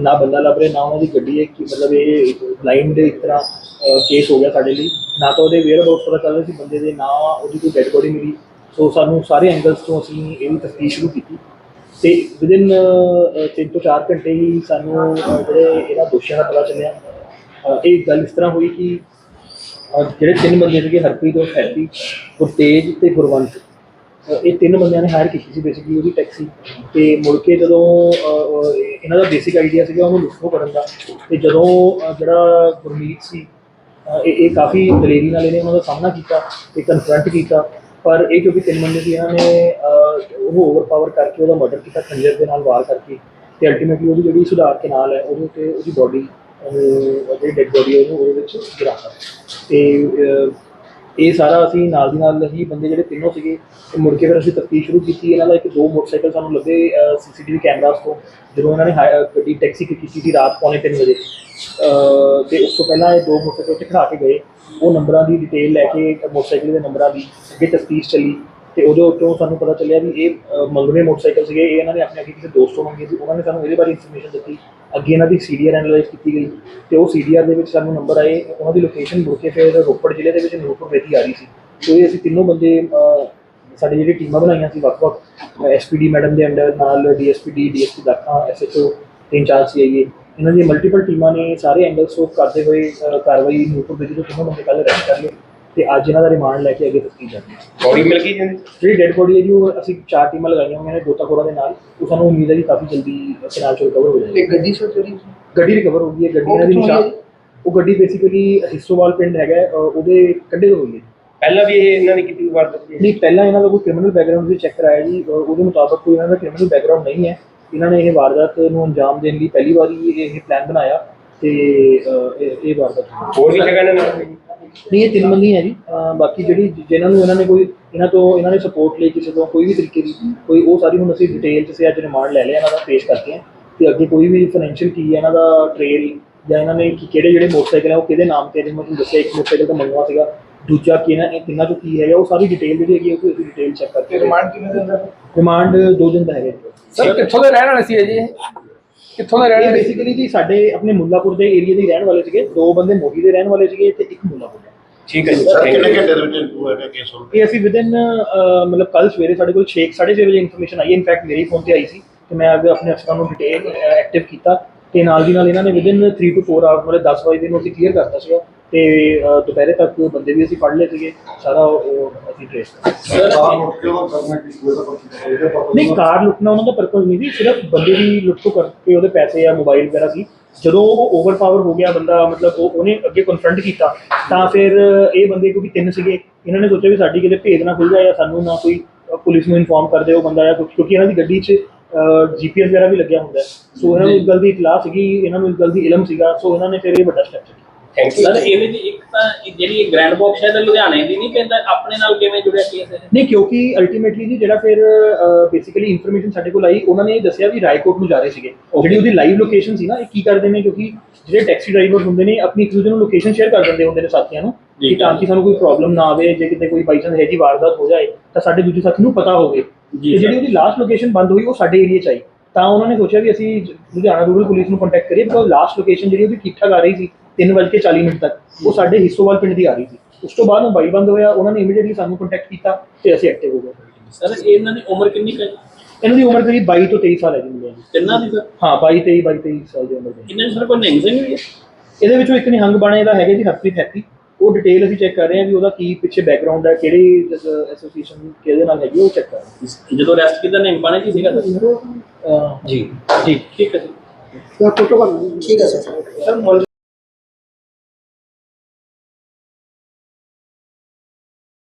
M: ਨਾ ਬੰਦਾ ਲੱਭ ਰਿਹਾ ਨਾ ਉਹਨਾਂ ਦੀ ਗੱਡੀ ਹੈ ਕਿ ਮਤਲਬ ਇਹ ਬਲਾਈਂਡ ਇੱਕ ਤਰ੍ਹਾਂ ਕੇਸ ਹੋ ਗਿਆ ਸਾਡੇ ਲਈ। ਨਾ ਤਾਂ ਉਹਦੇ ਵੇਅਰ ਅਬਾਊਟ ਪਤਾ ਚੱਲ ਰਿਹਾ ਸੀ ਬੰਦੇ ਦੇ ਨਾ ਉਹਦੀ ਕੋਈ ਡੈਡ ਬੋਡੀ ਮਿਲੀ ਸੋ ਸਾਨੂੰ ਸਾਰੇ ਐਂਗਲਸ ਤੋਂ ਅਸੀਂ ਇਹ ਵੀ ਤਫਤੀਸ਼ ਸ਼ੁਰੂ ਕੀਤੀ। ਤੇ ਵਿਦਿਨ 3 ਤੋਂ 4 ਘੰਟੇ ਹੀ ਸਾਨੂੰ ਜਿਹੜੇ ਇਹਨਾਂ ਦੋਸ਼ੀਆਂ ਦਾ ਪਤਾ ਚੱਲਿਆ। ਇਹ ਗੱਲ ਇਸ ਤਰ੍ਹਾਂ ਹੋਈ ਕਿ ਜਿਹੜੇ ਤਿੰਨ ਬੰਦੇ ਸੀਗੇ, ਹਰਪ੍ਰੀਤ ਔਰ ਹੈਪੀ, ਗੁਰਤੇਜ ਤੇ ਗੁਰਵੰਤ। ਇਹ ਤਿੰਨ ਬੰਦਿਆਂ ਨੇ ਹਾਇਰ ਕੀਤੀ ਸੀ ਬੇਸਿਕਲੀ ਉਹਦੀ ਟੈਕਸੀ ਤੇ ਮੁੜ ਕੇ ਜਦੋਂ ਇਹਨਾਂ ਦਾ ਬੇਸਿਕ ਆਈਡੀਆ ਸੀਗਾ ਉਹਨੂੰ ਲੁੱਟੋ ਕਰਨ ਦਾ। ਤੇ ਜਦੋਂ ਜਿਹੜਾ ਗੁਰਮੀਤ ਸੀ ਇਹ ਇਹ ਕਾਫੀ ਦਲੇਰੀ ਨਾਲ ਇਹਨੇ ਉਹਨਾਂ ਦਾ ਸਾਹਮਣਾ ਕੀਤਾ ਤੇ ਕਨਫਰੰਟ ਕੀਤਾ। ਪਰ ਇਹ ਕਿਉਂਕਿ ਤਿੰਨ ਬੰਦੇ ਸੀ ਇਹਨਾਂ ਨੇ ਅਹ, ਉਹਨੂੰ ਓਵਰਪਾਵਰ ਕਰਕੇ ਉਹਦਾ ਮਰਡਰ ਕੀਤਾ ਖੰਜਰ ਦੇ ਨਾਲ ਵਾਰ ਕਰਕੇ ਤੇ ਅਲਟੀਮੇਟਲੀ ਉਹਦੀ ਜਿਹੜੀ ਸੁਧਾਰ ਕੇ ਨਾਲ ਹੈ ਉਹਦੇ ਤੇ ਉਹਦੀ ਬੋਡੀ ਜਿਹੜੀ ਡੈਡ ਬੋਡੀ ਉਹਨੂੰ ਉਹਦੇ ਵਿੱਚ ਗਿਰਾਤਾ। ਤੇ ਇਹ ਸਾਰਾ ਅਸੀਂ ਨਾਲ ਦੀ ਨਾਲ ਹੀ ਬੰਦੇ ਜਿਹੜੇ ਤਿੰਨੋਂ ਸੀਗੇ ਇਹ ਮੁੜ ਕੇ ਫਿਰ ਅਸੀਂ ਤਫਤੀਸ਼ ਸ਼ੁਰੂ ਕੀਤੀ। ਇਹਨਾਂ ਦਾ ਇੱਕ ਦੋ ਮੋਟਰਸਾਈਕਲ ਸਾਨੂੰ ਲੱਭੇ ਸੀਸੀਟੀਵੀ ਕੈਮਰਾਸ ਤੋਂ ਜਦੋਂ ਇਹਨਾਂ ਨੇ ਹਾਇ ਗੱਡੀ ਟੈਕਸੀ ਕੀਤੀ ਸੀ ਰਾਤ ਪੌਣੇ ਤਿੰਨ ਵਜੇ। ਅਹ ਤੇ ਉਸ ਤੋਂ ਪਹਿਲਾਂ ਇਹ ਦੋ ਮੋਟਰਸਾਈਕਲ ਉੱਥੇ ਖੜਾ ਕੇ ਗਏ। ਉਹ ਨੰਬਰਾਂ ਦੀ ਡਿਟੇਲ ਲੈ ਕੇ ਮੋਟਰਸਾਈਕਲ ਦੇ ਨੰਬਰਾਂ ਦੀ ਅੱਗੇ ਤਫਤੀਸ਼ ਚੱਲੀ। ਤੇ ਉਹਦੇ ਉੱਤੋਂ ਸਾਨੂੰ ਪਤਾ ਚੱਲਿਆ ਵੀ ਇਹ ਅਹ, ਮੰਗਵੇਂ ਮੋਟਰਸਾਈਕਲ ਸੀਗੇ। ਇਹ ਇਹਨਾਂ ਨੇ ਆਪਣੇ ਅੱਗੇ ਕਿਸੇ ਦੋਸਤੋਂ ਮੰਗੇ ਸੀ। ਉਹਨਾਂ ਨੇ ਸਾਨੂੰ ਇਹਦੇ ਬਾਰੇ ਇਨਫੋਰਮੇਸ਼ਨ ਦਿੱਤੀ। ਅੱਗੇ ਇਹਨਾਂ ਦੀ ਸੀਡੀਆਰ ਐਨਾਲਾਈਜ਼ ਕੀਤੀ ਗਈ ਤੇ ਉਹ ਸੀਡੀਆਰ ਦੇ ਵਿੱਚ ਸਾਨੂੰ ਨੰਬਰ ਆਏ, ਉਹਨਾਂ ਦੀ ਲੋਕੇਸ਼ਨ ਮੁੜ ਕੇ ਫਿਰ ਰੋਪੜ ਜ਼ਿਲ੍ਹੇ ਦੇ ਵਿੱਚ ਨੂਰਪੁਰ ਵੇਦੀ ਆ ਰਹੀ ਸੀ। ਤੇ ਇਹ ਅਸੀਂ ਤਿੰਨੋਂ ਬੰਦੇ ਸਾਡੀ ਜਿਹੜੀ ਟੀਮਾਂ ਬਣਾਈਆਂ ਸੀ ਵੱਖ-ਵੱਖ ਐਸਪੀਡੀ ਮੈਡਮ ਦੇ ਅੰਡਰ ਨਾਲ ਡੀਐਸਪੀਡੀ ਡੀਐਸਪੀ ਦਾਖਾ ਐਸਐਚਓ ਤਿੰਨ ਚਾਰ ਸੀਆਈਏ ਇਹਨਾਂ ਦੀਆਂ ਮਲਟੀਪਲ ਟੀਮਾਂ ਨੇ ਸਾਰੇ ਐਂਗਲ ਸੋਪ ਕਰਦੇ ਹੋਏ ਕਾਰਵਾਈ ਨੂਰਪੁਰ ਵੇਦੀ ਤੋਂ ਤਿੰਨੋਂ ਬੰਦੇ ਕੱਲ੍ਹ ਅਰੈਸਟ ਕਰ ਲਏ। ਤੇ ਅੱਜ ਇਹਨਾਂ ਦਾ ਰਿਮਾਂਡ ਲੈ ਕੇ ਅੱਗੇ ਤਫਤੀਸ਼ ਜਾਰੀ ਹੈ।
B: ਬੋਡੀ ਮਿਲ ਗਈ ਜੀ
M: ਜਿਹੜੀ ਡੈਡ ਬੋਡੀ ਹੈ ਜੀ ਉਹ ਅਸੀਂ ਚਾਰ ਟੀਮਾਂ ਲਗਾਈਆਂ ਹੋਈਆਂ ਨੇ ਗੋਤਾਖੋਰਾਂ ਦੇ ਨਾਲ। ਉਹ ਸਾਨੂੰ ਉਮੀਦ ਹੈ ਕਿ ਕਾਫੀ ਜਲਦੀ ਕਨਾਲ ਚੋਂ ਰਿਕਵਰ ਹੋ ਜਾਏਗੀ।
L: ਇਹ ਗੱਡੀ ਸਰ ਜਿਹੜੀ
M: ਗੱਡੀ ਰਿਕਵਰ ਹੋ ਗਈ ਹੈ ਗੱਡੀ ਇਹਨਾਂ ਦੀ ਨਿਸ਼ਾਨ ਉਹ ਗੱਡੀ ਬੇਸਿਕਲੀ ਹਿੱਸੋਵਾਲ ਪਿੰਡ ਹੈਗਾ ਹੈ, ਅਹ ਉਹਦੇ ਕੰਢੇ ਤੋਂ ਹੋਈ ਹੈ।
B: ਪਹਿਲਾਂ ਵੀ ਇਹ ਇਹਨਾਂ ਨੇ ਕੀਤੀ ਵਾਰਦਾਤ
M: ਨਹੀਂ ਪਹਿਲਾਂ ਇਹਨਾਂ ਦਾ ਕੋਈ ਕ੍ਰਿਮੀਨਲ ਬੈਕਗ੍ਰਾਉਂਡ ਵੀ ਚੈੱਕ ਕਰਾਇਆ ਜੀ ਅਹ ਉਹਦੇ ਮੁਤਾਬਕ ਕੋਈ ਇਹਨਾਂ ਦਾ ਕ੍ਰਿਮੀਨਲ ਬੈਕਗ੍ਰਾਉਂਡ ਨਹੀਂ ਹੈ। ਇਹਨਾਂ ਨੇ ਇਹ ਵਾਰਦਾਤ ਨੂੰ ਅੰਜਾਮ ਦੇਣ ਲਈ ਪਹਿਲੀ ਵਾਰੀ ਇਹ ਪਲਾਨ ਬਣਾਇਆ ਤੇ ਅਹ, ਇਹ ਇਹ ਵਾਰਦਾਤ ਹੋਈ।
B: ਹੋਰ ਵੀ ਜਗ੍ਹਾ ਇਹਨਾਂ ਨੇ
M: ਨਹੀਂ ਇਹ ਤਿੰਨ ਬੰਦੇ ਹੀ ਜੀ। ਅਹ ਬਾਕੀ ਜਿਹੜੀ ਜਿਨ੍ਹਾਂ ਨੂੰ ਇਹਨਾਂ ਨੇ ਕੋਈ ਇਹਨਾਂ ਤੋਂ ਇਹਨਾਂ ਨੇ ਸਪੋਰਟ ਲਈ ਕਿਸੇ ਤੋਂ ਕੋਈ ਵੀ ਤਰੀਕੇ ਦੀ ਕੋਈ ਉਹ ਸਾਰੀ ਹੁਣ ਅਸੀਂ ਡਿਟੇਲ 'ਚ ਸੇ ਅੱਜ ਰਿਮਾਂਡ ਲੈ ਲਿਆ ਇਹਨਾਂ ਦਾ ਪੇਸ਼ ਕਰਕੇ। ਹਾਂ ਤੇ ਅੱਗੇ ਕੋਈ ਵੀ ਫਾਈਨੈਂਸ਼ੀਅਲ ਕੀ ਹੈ ਇਹਨਾਂ ਦਾ ਟ੍ਰੇਲ ਜਾਂ ਇਹਨਾਂ ਨੇ ਕਿ- ਕਿਹੜੇ ਜਿਹੜੇ ਮੋਟਰਸਾਈਕਲ ਹੈ ਉਹ ਕਿਹਦੇ ਨਾਮ ਤੇ ਹੈ, ਜਿਵੇਂ ਮੈਂ ਤੁਹਾਨੂੰ ਦੱਸਿਆ ਇੱਕ ਮੋਟਰਸਾਈਕਲ ਤਾਂ ਮੰਗਵਾ ਸੀਗਾ ਦੂਜਾ ਕੀ ਇਹਨਾਂ ਇਹ ਤਿੰਨਾਂ ਚੋਂ ਕੀ ਹੈਗਾ ਉਹ ਸਾਰੀ ਡਿਟੇਲ ਜਿਹੜੀ ਹੈਗੀ ਉਹ ਅਸੀਂ ਡਿਟੇਲ ਚੈੱਕ ਕਰਕੇ
L: ਰਿਮਾਂਡ ਕਿਵੇਂ ਦਿੰਦਾ
M: ਰਿਮਾਂਡ ਦੋ? ਦਿਨ ਦਾ ਹੈਗਾ ਜੀ।
L: ਸਰ ਕਿੱਥੋਂ ਦੇ ਰਹਿਣ ਵਾਲੇ ਸੀ ਇਹ ਜੀ? ਕਿੱਥੋਂ ਦੇ ਰਹਿਣ ਵਾਲੇ ਸੀ
M: ਬੇਸਿਕਲੀ ਜੀ ਸਾਡੇ ਆਪਣੇ ਮੁੱਲਾਪੁਰ ਦੇ ਏਰੀਆ ਦੇ ਰਹਿਣ ਵਾਲੇ ਸੀਗੇ। ਦੋ ਬੰਦੇ ਮੋਹੀ ਦੇ ਰਹਿਣ ਵਾਲੇ ਸੀਗੇ ਤੇ ਇੱਕ ਮੁੱਲਾਪੁਰ ਦਾ।
B: ਠੀਕ ਹੈ ਜੀ
L: ਸਰ ਕਿੰਨੇ
B: ਘੰਟੇ ਦੇ ਵਿੱਚ ਹੋਏਗਾ ਕੇਸ ਹੋ
M: ਇਹ ਅਸੀਂ ਵਿਦਿਨ ਮਤਲਬ ਕੱਲ ਸਵੇਰੇ ਸਾਡੇ ਕੋਲ 6 6:30 ਵਜੇ ਇਨਫੋਰਮੇਸ਼ਨ ਆਈ ਇਨਫੈਕਟ ਮੇਰੇ ਫੋਨ ਤੇ ਆਈ ਸੀ ਤੇ ਮੈਂ ਅੱਗੇ ਆਪਣੇ ਅਫਸਰਾਂ ਨੂੰ ਡਿਟੇਲ ਐਕਟਿਵ ਕੀਤਾ ਤੇ ਨਾਲ ਦੀ ਨਾਲ ਇਹਨਾਂ ਨੇ ਵਿਦਿਨ 3 ਟੂ 4 ਆਵਰ ਮਤਲਬ 10 ਵਜੇ ਨੂੰ ਅਸੀਂ ਕਲੀਅਰ ਕਰਤਾ ਸੀਗਾ। ਤੇ ਦੁਪਹਿਰੇ ਤੱਕ ਬੰਦੇ ਵੀ ਅਸੀਂ ਫੜ ਲਏ ਸੀਗੇ ਸਾਰਾ ਉਹ ਅਸੀਂ ਟ੍ਰੇਸ ਨਹੀਂ ਕਾਰ ਲੁੱਟਣਾ ਉਹਨਾਂ ਦਾ ਪਰਪਸ ਨਹੀਂ ਸੀ ਸਿਰਫ ਬੰਦੇ ਦੀ ਲੁੱਟ ਤੋਂ ਕਰਕੇ ਉਹਦੇ ਪੈਸੇ ਜਾਂ ਮੋਬਾਈਲ ਵਗੈਰਾ ਸੀ। ਜਦੋਂ ਉਹ ਓਵਰਪਾਵਰ ਹੋ ਗਿਆ ਬੰਦਾ ਮਤਲਬ ਉਹ ਉਹਨੇ ਅੱਗੇ ਕਨਫਰੰਟ ਕੀਤਾ ਤਾਂ ਫਿਰ ਇਹ ਬੰਦੇ ਕਿਉਂਕਿ ਤਿੰਨ ਸੀਗੇ ਇਹਨਾਂ ਨੇ ਸੋਚਿਆ ਵੀ ਸਾਡੀ ਕਿਤੇ ਭੇਦ ਨਾ ਖੁੱਲ ਜਾਏ ਜਾਂ ਸਾਨੂੰ ਨਾ ਕੋਈ ਅ, ਪੁਲਿਸ ਨੂੰ ਇਨਫੋਰਮ ਕਰ ਦੇ ਉਹ ਬੰਦਾ ਜਾਂ ਕੁਝ ਕਿਉਂਕਿ ਇਹਨਾਂ ਦੀ ਗੱਡੀ 'ਚ ਜੀਪੀਐਸ ਵਗੈਰਾ ਵੀ ਲੱਗਿਆ ਹੁੰਦਾ ਹੈ। ਸੋ ਇਹਨਾਂ ਨੂੰ ਇਸ ਗੱਲ ਦੀ ਇਤਲਾਹ ਸੀਗੀ ਇਹਨਾਂ ਨੂੰ ਇਸ ਗੱਲ ਦੀ ਇਲਮ ਸੀਗਾ ਸੋ ਇਹਨਾਂ ਨੇ ਫਿਰ ਇਹ ਵੱਡਾ ਸਟੈਪ ਚੁੱਕਿਆ
B: ਥੈਂਕ
N: ਸਰ ਇਹਦੇ ਚ ਇੱਕ ਤਾਂ ਇਹ ਜਿਹੜੀ ਇਹ ਗ੍ਰੈਂਡ ਬਾਕਸ ਹੈ ਤਾਂ ਲੁਧਿਆਣੇ ਦੀ ਨਹੀਂ ਪੈਂਦਾ ਆਪਣੇ ਨਾਲ ਕਿਵੇਂ ਜੁੜਿਆ ਕੇਸ ਹੈ
M: ਨਹੀਂ ਕਿਉਂਕਿ ਅਲਟੀਮੇਟਲੀ ਜੀ ਜਿਹੜਾ ਫਿਰ ਬੇਸਿਕਲੀ ਇਨਫੋਰਮੇਸ਼ਨ ਸਾਡੇ ਕੋਲ ਆਈ ਉਹਨਾਂ ਨੇ ਇਹ ਦੱਸਿਆ ਵੀ ਰਾਏਕੋਟ ਨੂੰ ਜਾ ਰਹੇ ਸੀਗੇ। ਜਿਹੜੀ ਉਹਦੀ ਲਾਈਵ ਲੋਕੇਸ਼ਨ ਸੀ ਨਾ ਇਹ ਕੀ ਕਰਦੇ ਨੇ ਕਿਉਂਕਿ ਜਿਹੜੇ ਟੈਕਸੀ ਡਰਾਈਵਰ ਹੁੰਦੇ ਨੇ ਆਪਣੀ ਇੱਕ ਦੂਜੇ ਨੂੰ ਲੋਕੇਸ਼ਨ ਸ਼ੇਅਰ ਕਰ ਦਿੰਦੇ ਹੁੰਦੇ ਨੇ ਸਾਥੀਆਂ ਨੂੰ ਕਿ ਤਾਂ ਕਿ ਸਾਨੂੰ ਕੋਈ ਪ੍ਰੋਬਲਮ ਨਾ ਆਵੇ ਜੇ ਕਿਤੇ ਕੋਈ ਬਾਈ ਚਾਂਸ ਹੈ ਜੀ ਵਾਰਦਾਤ ਹੋ ਜਾਏ ਤਾਂ ਸਾਡੇ ਦੂਜੇ ਸਾਥੀ ਨੂੰ ਪਤਾ ਹੋਵੇ।
N: ਜੀ
M: ਤੇ ਜਿਹੜੀ ਉਹਦੀ ਲਾਸਟ ਲੋਕੇਸ਼ਨ ਬੰਦ ਹੋਈ ਉਹ ਸਾਡੇ ਏਰੀਆ 'ਚ ਆਈ। ਤਾਂ ਉਹਨਾਂ ਨੇ ਸੋਚਿਆ ਵੀ ਅਸੀਂ ਲੁਧਿਆਣਾ ਰੂਰਲ ਪੁਲਿਸ ਨੂੰ ਕੰਟੈਕਟ ਕਰੀਏ ਬਿਕੋਜ਼ ਲਾਸਟ ਲੋਕੇਸ਼ਨ ਜਿਹੜੀ ਉਹਦੀ ਠੀਕ ਠਾਕ ਆ ਰਹੀ ਸੀ 3:40 ਮਿੰਟ ਤੱਕ ਉਹ ਸਾਡੇ ਹਿੱਸੋਵਾਲ ਪਿੰਡ ਦੀ ਆ ਰਹੀ ਸੀ। ਉਸ ਤੋਂ ਬਾਅਦ ਮੋਬਾਈਲ ਬੰਦ ਹੋਇਆ ਉਹਨਾਂ ਨੇ ਇਮੀਡੀਏਟਲੀ ਸਾਨੂੰ ਕੰਟੈਕਟ ਕੀਤਾ ਤੇ ਅਸੀਂ ਐਕਟਿਵ ਹੋ ਗਏ।
N: ਸਰ ਇਹਨਾਂ ਦੀ ਉਮਰ ਕਿੰਨੀ ਕੁ ਹੈ?
M: ਇਹਨਾਂ ਦੀ ਉਮਰ ਕਰੀਬ 22 ਤੋਂ 23 ਸਾਲ ਹੈ ਜੀ ਮੁੰਡਿਆਂ ਦੀ।
N: ਤਿੰਨਾਂ ਦੀ ਸਰ?
M: ਹਾਂ 22 23 22 23 ਸਾਲ ਦੀ ਉਮਰ ਦੇ
N: ਇਹਨਾਂ ਦੀ ਸਰ ਕੋਈ ਨਿਹੰਗ ਸਿੰਘ ਵੀ ਹੈ?
M: ਇਹਦੇ ਵਿੱਚੋਂ ਇੱਕ ਨਿਹੰਗ ਬਾਣੇ ਦਾ ਹੈਗਾ ਜੀ ਹਰਪ੍ਰੀਤ ਹੈਪੀ। ਉਹ ਡਿਟੇਲ ਅਸੀਂ ਚੈੱਕ ਕਰ ਰਹੇ ਹਾਂ ਵੀ ਉਹਦਾ ਕੀ ਪਿੱਛੇ ਬੈਕਗ੍ਰਾਉਂਡ ਹੈ ਕਿਹੜੀ ਐਸੋਸੀਏਸ਼ਨ ਕਿਹਦੇ ਨਾਲ ਹੈਗੀ ਉਹ ਚੈੱਕ ਕਰ ਰਹੇ
N: ਜਦੋਂ ਅਰੈਸਟ ਕੀਤਾ ਨਿਹੰਗ ਪਾਣੇ ਜੀ ਸੀਗਾ? ਸਰ
M: ਹਾਂ ਜੀ।
N: ਠੀਕ ਠੀਕ ਹੈ ਸਰ
L: ਠੀਕ ਹੈ ਸਰ।